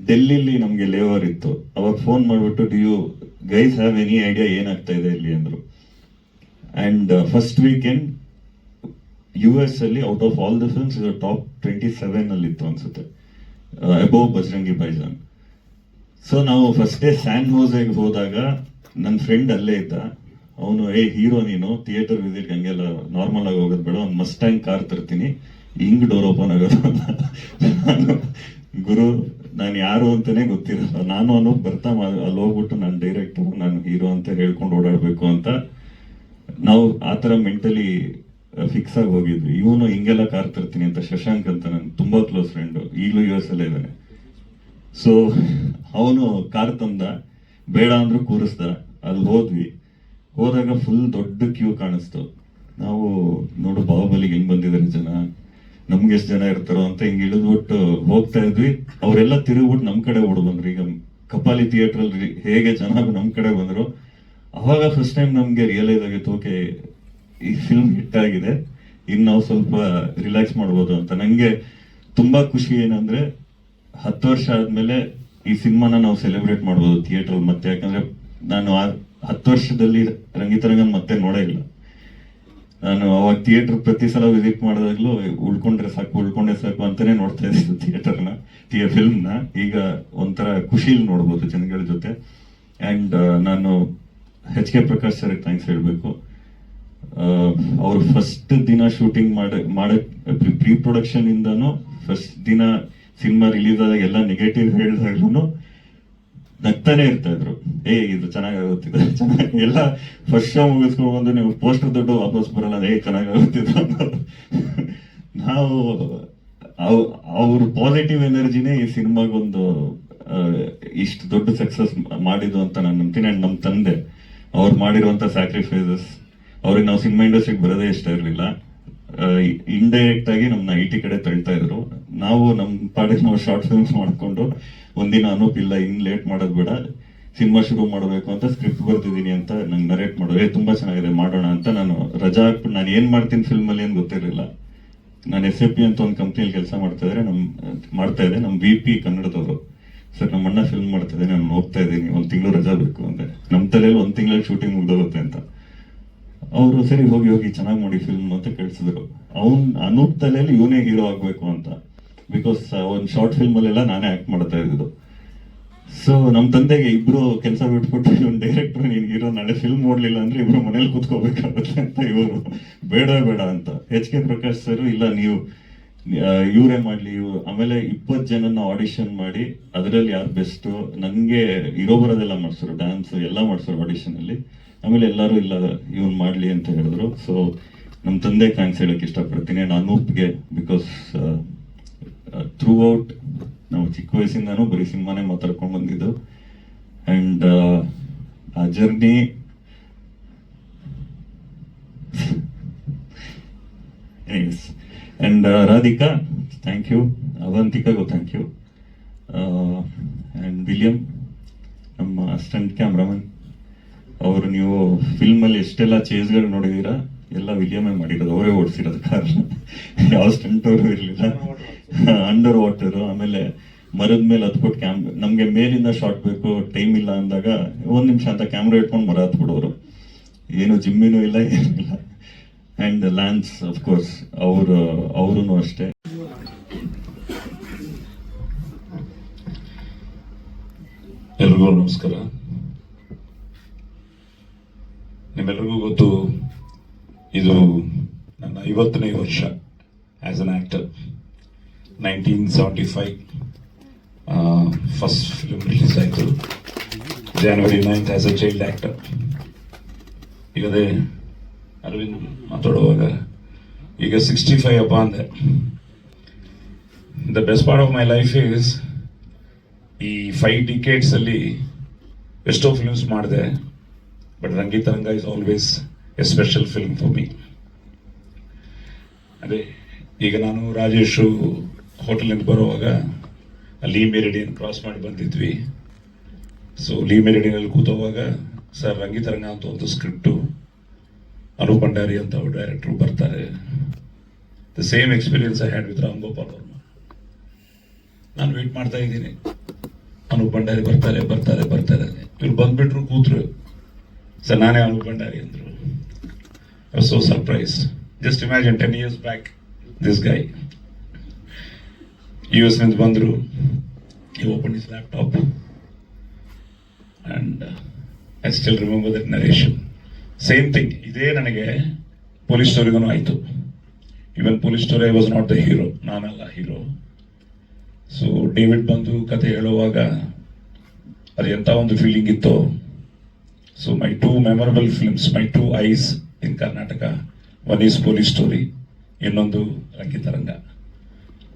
ಡೆಲ್ಲಿಲಿ ನಮ್ಗೆ ಲೇವರ್ ಇತ್ತು. ಅವಾಗ ಫೋನ್ ಮಾಡ್ಬಿಟ್ಟು do you guys have any idea ಏನಾಗ್ತಾ ಇದೆ ಇಲ್ಲಿ? ಅಂದ್ರು. And first weekend U S ಅಲ್ಲಿ out of all the films ಇದು ಟಾಪ್ ಟ್ವೆಂಟಿ ಸೆವೆನ್ ಅಲ್ಲಿ ಇತ್ತು ಅನ್ಸುತ್ತೆ. ಅಬೋವ್ ಬಜರಂಗಿ ಬೈಜಾನ್ ಸೊ ನಾವು ಫಸ್ಟ್ ಡೇ ಸ್ಯಾನ್ ಹೋಸೆಗೆ ಹೋದಾಗ ನನ್ನ ಫ್ರೆಂಡ್ ಅಲ್ಲೇ ಇದ್ದ. ಅವನು, ಏ ಹೀರೋ ನೀನು ಥಿಯೇಟರ್ ವಿಸಿಟ್ ಹಂಗೆಲ್ಲ ನಾರ್ಮಲ್ ಆಗಿ ಹೋಗೋದು ಬೇಡ, ಒಂದು ಮಸ್ಟ್ಯಾಂಗ್ ಕಾರ್ ತರ್ತೀನಿ, ಹಿಂಗ್ ಡೋರ್ ಓಪನ್ ಆಗೋದು ನಾನು, ಗುರು, ನಾನು ಯಾರು ಅಂತಾನೆ ಗೊತ್ತಿರಲ್ಲ, ನಾನು ಅವನು ಬರ್ತಾ ಅಲ್ಲಿ ಹೋಗ್ಬಿಟ್ಟು ನಾನು ಡೈರೆಕ್ಟ್ ನಾನು ಹೀರೋ ಅಂತ ಹೇಳ್ಕೊಂಡು ಓಡಾಡಬೇಕು ಅಂತ. ನಾವು ಆ ಥರ ಮೆಂಟಲಿ ಫಿಕ್ಸ್ ಆಗಿ ಹೋಗಿದ್ವಿ. ಇವನು ಹಿಂಗೆಲ್ಲ ಕಾರ್ ತರ್ತೀನಿ ಅಂತ, ಶಶಾಂಕ್ ಅಂತ ನನ್ ತುಂಬಾ ಕ್ಲೋಸ್ ಫ್ರೆಂಡ್ ಈಗಲೂ ಯು ಎಸ್ ಅಲ್ಲೇ ಇದ್ದಾನೆ. ಸೊ ಅವನು ಕಾರ್ ತಂದ, ಬೇಡ ಅಂದ್ರೂ ಕೂರಿಸ್ದ, ಅಲ್ಲಿ ಹೋದ್ವಿ. ಹೋದಾಗ ಫುಲ್ ದೊಡ್ಡ ಕ್ಯೂ ಕಾಣಿಸ್ತು. ನಾವು ನೋಡು ಬಾಹುಬಲಿಗೆ ಹೆಂಗ್ ಬಂದಿದ್ದಾರೆ ಜನ, ನಮ್ಗೆ ಎಷ್ಟು ಜನ ಇರ್ತಾರೋ ಅಂತ ಹಿಂಗೆ ಇಳಿದ್ಬಿಟ್ಟು ಹೋಗ್ತಾ ಇದ್ವಿ. ಅವರೆಲ್ಲ ತಿರುಗ್ಬಿಟ್ಟು ನಮ್ಮ ಕಡೆ ಓಡ್ ಬಂದ್ರು. ಈಗ ಕಪಾಲಿ ಥಿಯೇಟರ್ ಅಲ್ಲಿ ಹೇಗೆ ಜನ ನಮ್ಮ ಕಡೆ ಬಂದ್ರು. ಅವಾಗ ಫಸ್ಟ್ ಟೈಮ್ ನಮಗೆ ರಿಯಲೈಸ್ ಆಗಿತ್ತು, ಓಕೆ, ಈ ಫಿಲ್ಮ್ ಹಿಟ್ ಆಗಿದೆ. ಇನ್ನು ನಾವು ಸ್ವಲ್ಪ ರಿಲ್ಯಾಕ್ಸ್ ಮಾಡ್ಬೋದು ಅಂತ. ನನಗೆ ತುಂಬಾ ಖುಷಿ ಏನಂದ್ರೆ, ಹತ್ತು ವರ್ಷ ಆದ್ಮೇಲೆ ಈ ಸಿನಿಮಾನ ನಾವು ಸೆಲೆಬ್ರೇಟ್ ಮಾಡ್ಬೋದು ಥಿಯೇಟರ್ ಮತ್ತೆ. ಯಾಕಂದರೆ ನಾನು ಹತ್ತು ವರ್ಷದಲ್ಲಿ ರಂಗಿತರಂಗನ್ ಮತ್ತೆ ನೋಡೇ ಇಲ್ಲ. ನಾನು ಅವಾಗ ಥಿಯೇಟರ್ ಪ್ರತಿ ಸಲ ವಿಸಿಟ್ ಮಾಡಿದಾಗ್ಲೂ ಉಳ್ಕೊಂಡ್ರೆ ಸಾಕು ಉಳ್ಕೊಂಡ್ರೆ ಸಾಕು ಅಂತಾನೆ ನೋಡ್ತಾ ಇದ್ದೀನಿ ಥಿಯೇಟರ್ನ ಥಿಯೇ ಫಿಲ್ಮ್ನ. ಈಗ ಒಂಥರ ಖುಷಿಲಿ ನೋಡ್ಬೋದು ಜನಗಳ ಜೊತೆ. ಅಂಡ್ ನಾನು ಎಚ್ ಕೆ ಪ್ರಕಾಶ್ ಸರ್ಗೆ ಥ್ಯಾಂಕ್ಸ್ ಹೇಳಬೇಕು. ಅವರು ಫಸ್ಟ್ ದಿನ ಶೂಟಿಂಗ್ ಮಾಡ ಮಾಡಕ್ ಪ್ರೀ ಪ್ರೊಡಕ್ಷನ್ ಇಂದಾನು ಫಸ್ಟ್ ದಿನ ಸಿನಿಮಾ ರಿಲೀಸ್ ಆದಾಗ ಎಲ್ಲ ನೆಗೆಟಿವ್ ಹೇಳಿದಾಗ್ಲೂ ನಗ್ತಾನೆ ಇರ್ತಾ ಇದ್ರು ಏ, ಇದು ಚೆನ್ನಾಗಾಗುತ್ತಿದೆ ಚೆನ್ನಾಗಿ, ಎಲ್ಲ ಫಸ್ಟ್ ಶೋ ಮುಗಿಸ್ಕೊಂಡು ನೀವು ಪೋಸ್ಟರ್ ದುಡ್ಡು ವಾಪಸ್ ಬರಲ್ಲ. ಏ ಚೆನ್ನಾಗಾಗುತ್ತಿದ್ರು. ನಾವು ಅವ್ರ ಪಾಸಿಟಿವ್ ಎನರ್ಜಿನೇ ಈ ಸಿನಿಮಾಗೊಂದು ಇಷ್ಟು ದೊಡ್ಡ ಸಕ್ಸಸ್ ಮಾಡಿದ್ದು ಅಂತ ನಾನು ನಂಬ್ತೀನಿ. ಅಂಡ್ ನಮ್ಮ ತಂದೆ, ಅವ್ರು ಮಾಡಿರುವಂತ ಸ್ಯಾಕ್ರಿಫೈಸಸ್ ಅವ್ರಿಗೆ ನಾವು ಸಿನಿಮಾ ಇಂಡಸ್ಟ್ರಿಗೆ ಬರೋದೇ ಇಷ್ಟ ಇರಲಿಲ್ಲ. ಇಂಡೈರೆಕ್ಟ್ ಆಗಿ ನಮ್ಮ ಐ ಕಡೆ ತಳ್ತಾ ಇದ್ರು. ನಾವು ನಮ್ಮ ಪಾಡಿಗೆ ನಾವು ಶಾರ್ಟ್ ಫಿಲ್ಮ್ಸ್ ಮಾಡ್ಕೊಂಡು ಒಂದಿನ ಅನೂಪ್ ಇಲ್ಲ, ಇನ್ ಲೇಟ್ ಮಾಡೋದು ಬೇಡ. ಸಿನಿಮಾ ಶುರು ಮಾಡಬೇಕು ಅಂತ ಸ್ಕ್ರಿಪ್ಟ್ ಬರ್ತಿದ್ದೀನಿ ಅಂತ ನಂಗೆ ನರೇಟ್ ಮಾಡೋದು ಏ, ತುಂಬಾ ಚೆನ್ನಾಗಿದೆ, ಮಾಡೋಣ ಅಂತ ನಾನು ರಜಾ ಹಾಕ್ಬಿಟ್ಟು ನಾನು ಏನು ಮಾಡ್ತೀನಿ ಫಿಲ್ಮ್ ಅಲ್ಲಿ ಏನ್ ಗೊತ್ತಿರಲಿಲ್ಲ. ನಾನು ಎಸ್ ಎ ಪಿ ಅಂತ ಒಂದು ಕಂಪ್ನಿಯಲ್ಲಿ ಕೆಲಸ ಮಾಡ್ತಾ ಇದ್ರೆ ನಮ್, ಮಾಡ್ತಾ ಇದೆ ನಮ್ ವಿ ಪಿ ಕನ್ನಡದವರು. ಸರ್ ನಮ್ಮ ಅಣ್ಣ ಫಿಲ್ಮ್ ಮಾಡ್ತಾ ನಾನು ಹೋಗ್ತಾ ಇದ್ದೀನಿ. ಒಂದು ತಿಂಗಳು ರಜಾ ಬೇಕು ಅಂದೆ ನಮ್ಮ ತಲೆಯಲ್ಲಿ ಒಂದು ತಿಂಗಳಲ್ಲಿ ಶೂಟಿಂಗ್ ಮುಗ್ದೋಗುತ್ತೆ ಅಂತ. ಅವರು, ಸರಿ ಹೋಗಿ ಹೋಗಿ ಚೆನ್ನಾಗಿ ಮಾಡಿ ಫಿಲ್ಮ್ ಅಂತ ಕಳಿಸಿದ್ರು. ಅವ್ನು, ಅನೂಪ್ ತಲೆಯಲ್ಲಿ ಇವನೇ ಹೀರೋ ಆಗಬೇಕು ಅಂತ. ಬಿಕಾಸ್ ಒಂದು ಶಾರ್ಟ್ ಫಿಲ್ಮ್ ಅಲ್ಲೆಲ್ಲ ನಾನೇ ಆಕ್ಟ್ ಮಾಡ್ತಾ ಇದ್ದಿದ್ದು ಸೊ ನಮ್ಮ ತಂದೆಗೆ ಇಬ್ರು ಕೆಲಸ ಬಿಟ್ಬಿಟ್ಟು ಒಂದು ಡೈರೆಕ್ಟರ್ ನೀನು ಹೀರೋ ನಾಳೆ ಫಿಲ್ಮ್ ಮಾಡ್ಲಿಲ್ಲ ಅಂದ್ರೆ ಇಬ್ರು ಮನೇಲಿ ಕೂತ್ಕೋಬೇಕಾಗುತ್ತೆ ಅಂತ ಇವರು. ಬೇಡ ಬೇಡ ಅಂತ. ಎಚ್ ಕೆ ಪ್ರಕಾಶ್ ಸರ್ ಇಲ್ಲ, ನೀವು ಇವರೇ ಮಾಡ್ಲಿ, ಇವ್ರು. ಆಮೇಲೆ ಇಪ್ಪತ್ತು ಜನನ ಆಡಿಷನ್ ಮಾಡಿ, ಅದರಲ್ಲಿ ಯಾರು ಬೆಸ್ಟ್ ನನಗೆ ಇರೋ ಬರೋದೆಲ್ಲ ಮಾಡ್ಸೋರು ಡ್ಯಾನ್ಸ್ ಎಲ್ಲ ಮಾಡ್ಸೋರು ಆಡಿಷನ್ ಅಲ್ಲಿ. ಆಮೇಲೆ ಎಲ್ಲರೂ ಇಲ್ಲ, ಇವ್ನು ಮಾಡ್ಲಿ ಅಂತ ಹೇಳಿದ್ರು. ಸೊ ನಮ್ಮ ತಂದೆ ಥ್ಯಾಂಕ್ಸ್ ಹೇಳಕ್ ಇಷ್ಟಪಡ್ತೀನಿ. ನಾನು ಒಪ್ಪಿಗೆ ಬಿಕಾಸ್ ಥ್ರೂ ಔಟ್ ನಾವು ಚಿಕ್ಕ ವಯಸ್ಸಿಂದನೂ ಬರೀ ಸಿನಿಮಾನೇ ಮಾತಾಡ್ಕೊಂಡು ಬಂದಿದ್ದು. ಆ್ಯಂಡ್ ಆ journey and Radhika thank you ಅವಂತಿಕಾಗೂ thank you and William ನಮ್ಮ ಅಸ್ಟೆಂಟ್ ಕ್ಯಾಮ್ರಾಮನ್ ಅವರು ನೀವು ಫಿಲ್ಮಲ್ಲಿ ಎಷ್ಟೆಲ್ಲ ಚೇಸ್ಗಳು ನೋಡಿದ್ದೀರಾ ಎಲ್ಲ ವಿಲಿಯಮೇ ಮಾಡಿರೋದು. ಅವರೇ ಓಡಿಸಿರೋದು ಕಾರ್ ಯಾವ ಸ್ಟಂಟ್ ಅವರು ಇರಲಿಲ್ಲ. ಅಂಡರ್ ವಾಟರ್ ಆಮೇಲೆ ಮರದ ಮೇಲೆ ಹತ್ಬಿಟ್ಟು ಕ್ಯಾಮ್ ನಮಗೆ ಮೇಲಿಂದ ಶಾರ್ಟ್ ಬೇಕು ಟೈಮ್ ಇಲ್ಲ ಅಂದಾಗ ಒಂದು ನಿಮಿಷ ಅಂತ ಕ್ಯಾಮ್ರಾ ಇಟ್ಕೊಂಡು ಮರ ಹತ್ಬಿಡೋರು. ಏನು ಜಿಮ್ಮಿನೂ ಇಲ್ಲ ಏನಿಲ್ಲ ಅಂಡ್ ಲ್ಯಾನ್ಸ್ ಆಫ್ ಕೋರ್ಸ್ ಅವರು ಅವರು ಅಷ್ಟೇ. ಎಲ್ರಿಗೂ ನಮಸ್ಕಾರ. ನಿಮ್ಮೆಲ್ರಿಗೂ ಗೊತ್ತು, ಇದು ನನ್ನ ಐವತ್ತನೇ ವರ್ಷ as an actor nineteen seventy five first film release ಆಯಿತು. January ninth as a child actor ಈಗ ಅದೇ ಅರವಿಂದ್ ಮಾತಾಡುವಾಗ, ಈಗ ಸಿಕ್ಸ್ಟಿ ಫೈವ್ ಅಪ್ಪ ಅಂದೆ. The best part of my life is ಈ ಫೈವ್ ಡಿಕೇಟ್ಸಲ್ಲಿ ಎಷ್ಟೋ ಫಿಲ್ಮ್ಸ್ ಮಾಡಿದೆ but Rangitaranga is always a special film for me ಅದೇ, ಈಗ ನಾನು ರಾಜೇಶು ಹೋಟೆಲಿಂದ ಬರುವಾಗ ಲೀ ಮೆರಿಡಿಯನ್ ಕ್ರಾಸ್ ಮಾಡಿ ಬಂದಿದ್ವಿ. ಸೊ ಲೀ ಮೆರಿಡಿಯನಲ್ಲಿ ಕೂತೋವಾಗ, ಸರ್ ರಂಗಿತರಂಗ ಅಂತ ಒಂದು ಸ್ಕ್ರಿಪ್ಟು ಅನು ಭಂಡಾರಿ ಅಂತ ಡೈರೆಕ್ಟರ್ ಬರ್ತಾರೆ. The same experience I had with Ram Gopal Varma. ನಾನು ವೇಟ್ ಮಾಡ್ತಾ ಇದ್ದೀನಿ. ಅನೂಪ್ ಭಂಡಾರಿ ಬರ್ತಾರೆ ಬರ್ತಾರೆ ಬರ್ತಾರೆ. ಇವ್ರು ಬಂದ್ಬಿಟ್ರು ಕೂತ್ರು. ಸರ್, ನಾನೇ ಅನೂಪ್ ಭಂಡಾರಿ ಅಂದರು. So surprise just imagine ten years back this guy you ಎಸ್ನಿಂದ ಬಂದರು ಈ open his laptop and I still remember that narration same thing ಇದೇ ನನಗೆ ಪೊಲೀಸ್ ಸ್ಟೋರಿಗೂ ಆಯಿತು. Even police story I was not the hero ನಾನಲ್ಲ ಹೀರೋ ಸೊ ಡೇವಿಡ್ ಬಂದು ಕತೆ ಹೇಳುವಾಗ ಅದು ಎಂಥ ಒಂದು ಫೀಲಿಂಗ್ ಇತ್ತು so my two memorable films my two eyes in Karnataka one is police story ಇನ್ನೊಂದು ರಂಗಿತರಂಗ.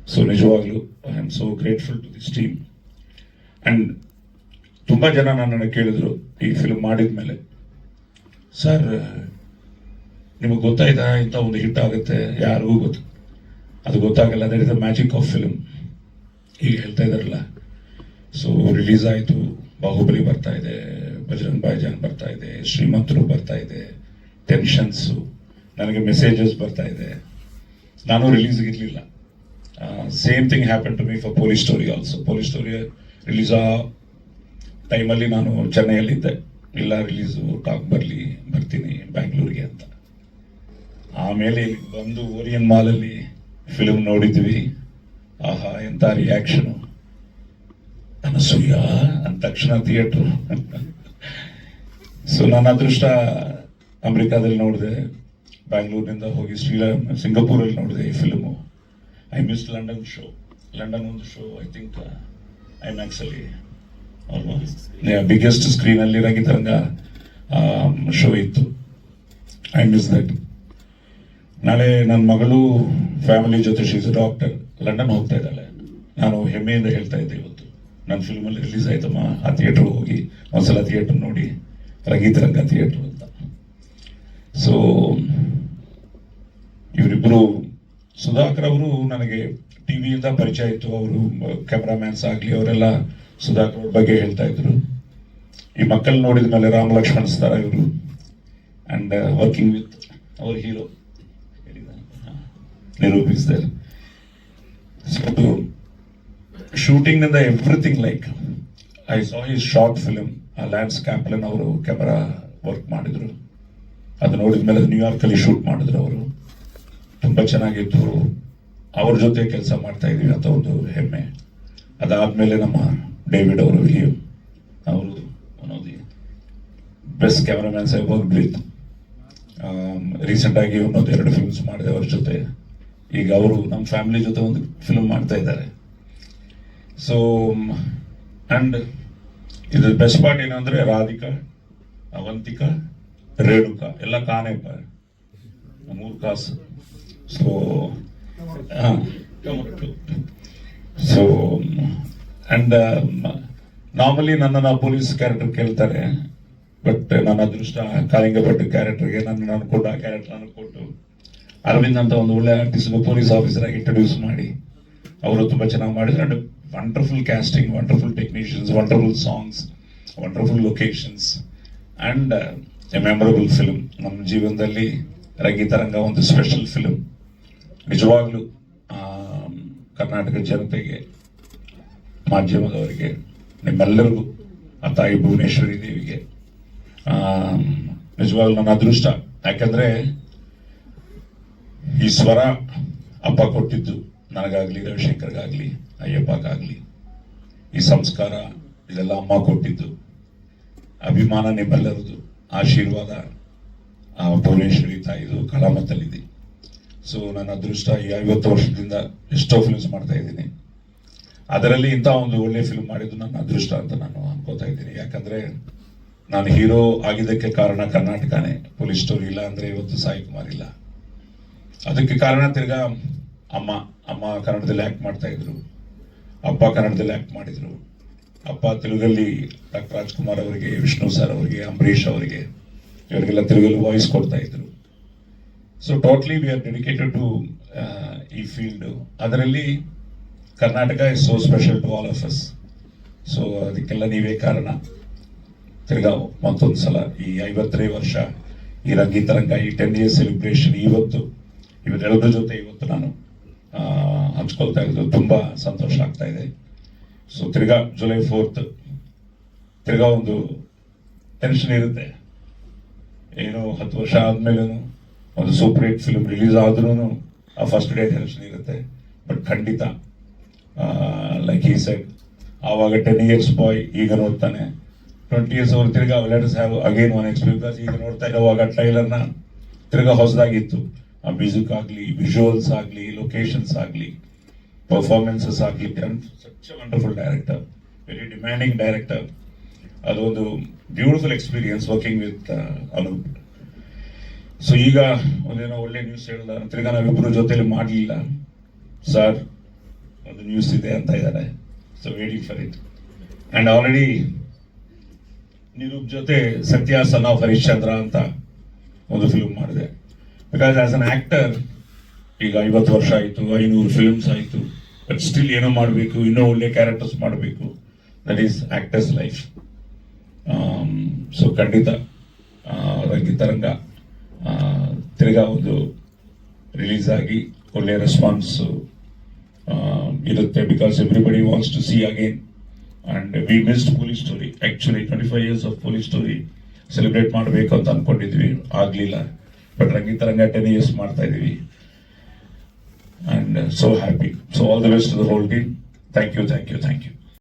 ಸೊ ನಿಜವಾಗ್ಲೂ I am so grateful to this team and ತುಂಬ ಜನ ನನ್ನನ್ನು ಕೇಳಿದ್ರು ಈ ಫಿಲ್ಮ್ ಮಾಡಿದ ಮೇಲೆ. ಸರ್ ನಿಮಗೆ ಗೊತ್ತಾಯ್ತಾ? ಇಂಥ ಒಂದು ಹಿಟ್ ಆಗುತ್ತೆ. ಯಾರಿಗೂ ಗೊತ್ತು ಅದು ಗೊತ್ತಾಗಲ್ಲ. That is the magic of film ಈಗ ಹೇಳ್ತಾ ಇದ್ದಾರಲ್ಲ. ಸೊ ರಿಲೀಸ್ ಆಯಿತು. ಬಾಹುಬಲಿ ಬರ್ತಾ ಇದೆ. ಬಜರಂಗ್ ಭಾಯ್ಜಾನ್ ಬರ್ತಾ ಇದೆ. ಶ್ರೀಮಂತರು ಬರ್ತಾ ಇದೆ. ಟೆನ್ಷನ್ಸು ನನಗೆ ಮೆಸೇಜಸ್ ಬರ್ತಾ ಇದೆ. ನಾನು ರಿಲೀಸ್ಗೆ ಇರಲಿಲ್ಲ. Same thing happen to me for police story also police story release ಆ ಟೈಮಲ್ಲಿ ನಾನು ಚೆನ್ನೈಯಲ್ಲಿದ್ದೆ ಇಲ್ಲ ರಿಲೀಸು ಟಾಕ್ ಬರಲಿ, ಬರ್ತೀನಿ ಬ್ಯಾಂಗ್ಳೂರಿಗೆ ಅಂತ. ಆಮೇಲೆ ಇಲ್ಲಿ ಬಂದು ಓರಿಯನ್ ಮಾಲಲ್ಲಿ ಫಿಲ್ಮ್ ನೋಡಿದ್ವಿ. ಆಹಾ ಎಂಥ ರಿಯಾಕ್ಷನು ಅನಸೂಯ ಅಂದ ತಕ್ಷಣ ಥಿಯೇಟ್ರು ಸೊ ನನ್ನ ಅದೃಷ್ಟ ಅಮೆರಿಕಾದಲ್ಲಿ ನೋಡಿದೆ. ಬ್ಯಾಂಗ್ಳೂರಿನಿಂದ ಹೋಗಿ ಶ್ರೀಲಾ ಸಿಂಗಾಪುರಲ್ಲಿ ನೋಡಿದೆ ಈ film I miss London show London ಒಂದು ಶೋ ಐ ಥಿಂಕ್ ಐ ಮ್ಯಾಕ್ಸಲ್ಲಿ ಬಿಗ್ಗೆಸ್ಟ್ ಸ್ಕ್ರೀನಲ್ಲಿ ರಂಗಿತರಂಗ ಶೋ ಇತ್ತು. ಐ ಮಿಸ್ ದಟ್ ನಾಳೆ ನನ್ನ ಮಗಳು ಫ್ಯಾಮಿಲಿ ಜೊತೆ ಶೀಸ್ ಡಾಕ್ಟರ್ ಲಂಡನ್ ಹೋಗ್ತಾ ಇದ್ದಾಳೆ. ನಾನು ಹೆಮ್ಮೆಯಿಂದ ಹೇಳ್ತಾ ಇದ್ದೆ ಇವತ್ತು. ನನ್ನ ಫಿಲ್ಮಲ್ಲಿ ರಿಲೀಸ್ ಆಯ್ತಮ್ಮ. ಆ ಥಿಯೇಟ್ರಿಗೆ ಹೋಗಿ ಒಂದ್ಸಲ ಥಿಯೇಟರ್ ನೋಡಿ ರಂಗಿತರಂಗ ಥಿಯೇಟ್ರ್ ಅಂತ. ಸೊ ಇವರಿಬ್ಬರು ಸುಧಾಕರ್ ಅವರು ನನಗೆ ಟಿವಿಯಿಂದ ಪರಿಚಯ ಇತ್ತು ಅವರು ಕ್ಯಾಮ್ರಾಮ್ಯಾನ್ಸ್ ಆಗಲಿ, ಅವರೆಲ್ಲ ಸುಧಾಕರ್ ಅವ್ರ ಬಗ್ಗೆ ಹೇಳ್ತಾ ಇದ್ರು. ಈ ಮಕ್ಕಳು ನೋಡಿದ ಮೇಲೆ ರಾಮ ಲಕ್ಷ್ಮಣ್ ಸ್ತಾರ ಇವರು and working with our hero ನಿರೂಪಿಸಿದ್ದಾರೆ so ಶೂಟಿಂಗ್ನಿಂದ ಎವ್ರಿಥಿಂಗ್ ಲೈಕ್ ಐ ಸಾ ಈ ಶಾರ್ಟ್ ಫಿಲಮ್ ಆ ಲ್ಯಾನ್ಸ್ ಕ್ಯಾಂಪ್ಲನ್ ಅವರು ಕ್ಯಾಮರಾ ವರ್ಕ್ ಮಾಡಿದ್ರು. ಅದು ನೋಡಿದ ಮೇಲೆ ನ್ಯೂಯಾರ್ಕ್ ಅಲ್ಲಿ ಶೂಟ್ ಮಾಡಿದ್ರು ಅವರು. ತುಂಬಾ ಚೆನ್ನಾಗಿತ್ತು. ಅವ್ರ ಜೊತೆ ಕೆಲಸ ಮಾಡ್ತಾ ಇದೀವಿ ಅಂತ ಒಂದು ಹೆಮ್ಮೆ. ಅದಾದ್ಮೇಲೆ ನಮ್ಮ ಡೇವಿಡ್ ಅವರು ವಿಲಿಯಂ ಅವರು one of the best cameramans I work with recent ಆಗಿ ಒಂದೊಂದು ಎರಡು ಫಿಲ್ಮ್ಸ್ ಮಾಡಿದೆ ಅವ್ರ ಜೊತೆ. ಈಗ ಅವರು ನಮ್ಮ ಫ್ಯಾಮಿಲಿ ಜೊತೆ ಒಂದು ಫಿಲ್ಮ್ ಮಾಡ್ತಾ ಇದ್ದಾರೆ. ಸೊ ಅಂಡ್ ಇದು ಬೆಸ್ಟ್ ಪಾರ್ಟ್ ಏನಂದ್ರೆ ರಾಧಿಕಾ, ಅವಂತಿಕಾ, ರೇಣುಕಾ, ಎಲ್ಲ ಕಾನೇ ಮೂರು ಕಾಸು ಸೊ ಸೊ ಆ್ಯಂಡ್ ನಾರ್ಮಲಿ ನನ್ನನ್ನು ಪೊಲೀಸ್ ಕ್ಯಾರೆಕ್ಟರ್ ಕೇಳ್ತಾರೆ ಬಟ್ ನನ್ನ ಅದೃಷ್ಟ ಕಾಳಿಂಗ ಭಟ್ ಕ್ಯಾರೆಕ್ಟರ್ಗೆ ನನ್ನ ಅನ್ಕೊಂಡು ಆ ಕ್ಯಾರೆಕ್ಟರ್ ನನಗೆ ಕೊಟ್ಟು ಅರವಿಂದ್ ಅಂತ ಒಂದು ಒಳ್ಳೆ ಆರ್ಟಿಸ್ಟ್ ಪೊಲೀಸ್ ಆಫೀಸರ್ ಆಗಿ ಇಂಟ್ರೊಡ್ಯೂಸ್ ಮಾಡಿ, ಅವರು ತುಂಬ ಚೆನ್ನಾಗಿ ಮಾಡಿದ್ರು. And wonderful casting wonderful technicians wonderful songs wonderful locations and a memorable film ನಮ್ಮ ಜೀವನದಲ್ಲಿ ರಂಗಿತರಂಗ ಒಂದು ಸ್ಪೆಷಲ್ ಫಿಲ್ಮ್ ನಿಜವಾಗ್ಲೂ ಕರ್ನಾಟಕ ಜನತೆಗೆ, ಮಾಧ್ಯಮದವರಿಗೆ, ನಿಮ್ಮೆಲ್ಲರಿಗೂ, ಆ ತಾಯಿ ಭುವನೇಶ್ವರಿ ದೇವಿಗೆ ನಿಜವಾಗ್ಲೂ ನನ್ನ ಅದೃಷ್ಟ. ಯಾಕಂದ್ರೆ, ಈ ಸ್ವರ ಅಪ್ಪ ಕೊಟ್ಟಿದ್ದು ನನಗಾಗ್ಲಿ, ರವಿಶಂಕರ್ಗಾಗ್ಲಿ, ಅಯ್ಯಪ್ಪಗಾಗ್ಲಿ. ಈ ಸಂಸ್ಕಾರ ಇದೆಲ್ಲ ಅಮ್ಮ ಕೊಟ್ಟಿದ್ದು. ಅಭಿಮಾನ ನಿಮ್ಮೆಲ್ಲರದು ಆಶೀರ್ವಾದ ಆ ಭುವನೇಶ್ವರಿ ತಾಯಿದು ಕಲಾಮತ್ತಲ್ಲಿದೆ ಸೊ ನನ್ನ ಅದೃಷ್ಟ ಈ ಐವತ್ತು ವರ್ಷದಿಂದ ಎಷ್ಟೋ ಫಿಲ್ಮ್ಸ್ ಮಾಡ್ತಾ ಇದ್ದೀನಿ. ಅದರಲ್ಲಿ ಇಂಥ ಒಂದು ಒಳ್ಳೆ ಫಿಲ್ಮ್ ಮಾಡಿದ್ದು ನನ್ನ ಅದೃಷ್ಟ ಅಂತ ನಾನು ಅನ್ಕೋತಾ ಇದ್ದೀನಿ. ಯಾಕಂದ್ರೆ ನಾನು ಹೀರೋ ಆಗಿದ್ದಕ್ಕೆ ಕಾರಣ ಕರ್ನಾಟಕನೇ. ಪೊಲೀಸ್ ಸ್ಟೋರಿ ಇಲ್ಲ ಅಂದ್ರೆ ಇವತ್ತು ಸಾಯಿ ಕುಮಾರ್ ಇಲ್ಲ. ಅದಕ್ಕೆ ಕಾರಣ ತಿರ್ಗಾ ಅಮ್ಮ. ಅಮ್ಮ ಕನ್ನಡದಲ್ಲಿ ಆಕ್ಟ್ ಮಾಡ್ತಾ ಇದ್ರು. ಅಪ್ಪ ಕನ್ನಡದಲ್ಲಿ ಆಕ್ಟ್ ಮಾಡಿದ್ರು. ಅಪ್ಪ ತೆಲುಗಲ್ಲಿ ಡಾಕ್ಟರ್ ರಾಜ್ಕುಮಾರ್ ಅವರಿಗೆ, ವಿಷ್ಣು ಸರ್ ಅವರಿಗೆ, ಅಂಬರೀಷ್ ಅವರಿಗೆ, ಇವರಿಗೆಲ್ಲ ತೆಲುಗಲ್ಲಿ ವಾಯ್ಸ್ ಕೊಡ್ತಾ ಇದ್ರು. So totally we are dedicated to ಈ ಫೀಲ್ಡು ಅದರಲ್ಲಿ Karnataka is so special to all of us so ಅದಕ್ಕೆಲ್ಲ ನೀವೇ ಕಾರಣ. ತಿರ್ಗಾ ಮತ್ತೊಂದು ಸಲ ಈ ಐವತ್ತನೇ ವರ್ಷ ಈ ರಂಗಿತರಂಗ ಈ ಟೆನ್ ಇಯರ್ಸ್ ಸೆಲೆಬ್ರೇಷನ್ ಇವತ್ತು ಇವರೆಲ್ಲರ ಜೊತೆ ಇವತ್ತು ನಾನು ಹಂಚ್ಕೊಳ್ತಾ ಇದ್ದು ತುಂಬ ಸಂತೋಷ ಆಗ್ತಾ ಇದೆ. ಸೊ ತಿರ್ಗಾ ಜುಲೈ ಫೋರ್ತ್ ತಿರ್ಗಾ ಒಂದು ಟೆನ್ಷನ್ ಇರುತ್ತೆ. ಏನೋ ಹತ್ತು ವರ್ಷ ಆದ್ಮೇಲೆ ಒಂದು ಸೂಪರ್ ಹಿಟ್ ಫಿಲ್ಮ್ ರಿಲೀಸ್ ಆದ್ರೂ ಆ ಫಸ್ಟ್ ಡೇ ಟೆನ್ಷನ್ ಇರುತ್ತೆ ಬಟ್ ಖಂಡಿತ ಲೈಕ್ ಈ ಸೆಟ್ ಆವಾಗ ಟೆನ್ ಇಯರ್ಸ್ ಬಾಯ್ ಈಗ ನೋಡ್ತಾನೆ. ಟ್ವೆಂಟಿ ಇಯರ್ಸ್ ಅವ್ರು ತಿರ್ಗಾ letters have again one experience ಈಗ ನೋಡ್ತಾ ಇರುವಾಗ ಟ್ರೈಲರ್ನ ತಿರ್ಗಾ ಹೊಸದಾಗಿತ್ತು. ಆ ಮ್ಯೂಸಿಕ್ ಆಗಲಿ ವಿಜುವಲ್ಸ್ ಆಗಲಿ ಲೊಕೇಶನ್ಸ್ ಆಗಲಿ ಪರ್ಫಾರ್ಮೆನ್ಸಸ್ ಆಗಲಿ such wonderful director very demanding director ಅದೊಂದು beautiful experience working with Anup so ಈಗ ಒಂದೇನೋ ಒಳ್ಳೆ ನ್ಯೂಸ್ ಹೇಳಿದ. ತಿರ್ಗಾ ನಾವಿಬ್ಬರ ಜೊತೆಲಿ ಮಾಡಲಿಲ್ಲ. ಸರ್ ಒಂದು ನ್ಯೂಸ್ ಇದೆ ಅಂತ ಇದ್ದಾರೆ so waiting for it and already Nirup ಜೊತೆ ಸತ್ಯ ಸನ್ ಆಫ್ ಹರಿಶ್ಚಂದ್ರ ಅಂತ ಒಂದು ಫಿಲ್ಮ್ ಮಾಡಿದೆ. ಬಿಕಾಸ್ ಆ್ಯಸ್ ಅನ್ ಆ್ಯಕ್ಟರ್ ಈಗ ಐವತ್ತು ವರ್ಷ ಆಯಿತು, ಐನೂರು ಫಿಲ್ಮ್ಸ್ ಆಯಿತು ಬಟ್ ಸ್ಟಿಲ್ ಏನೋ ಮಾಡಬೇಕು, ಇನ್ನೂ ಒಳ್ಳೆ ಕ್ಯಾರೆಕ್ಟರ್ಸ್ ಮಾಡಬೇಕು. That is actors life so ಖಂಡಿತ ರಂಗಿತರಂಗ. ತಿರ್ಗಾ ಒಂದು ರಿಲೀಸ್ ಆಗಿ ಒಳ್ಳೆ ರೆಸ್ಪಾನ್ಸ್ ಇರುತ್ತೆ because everybody wants to see again and we missed police story actually twenty five years of police story celebrate ಮಾಡಬೇಕು ಅಂತ ಅನ್ಕೊಂಡಿದ್ವಿ. ಆಗಲಿಲ್ಲ. ಬಟ್ ರಂಗಿತರಂಗ ಟೆನ್ ಇಯರ್ಸ್ ಮಾಡ್ತಾ ಇದೀವಿ. And so happy so all the best to the whole team thank you thank you thank you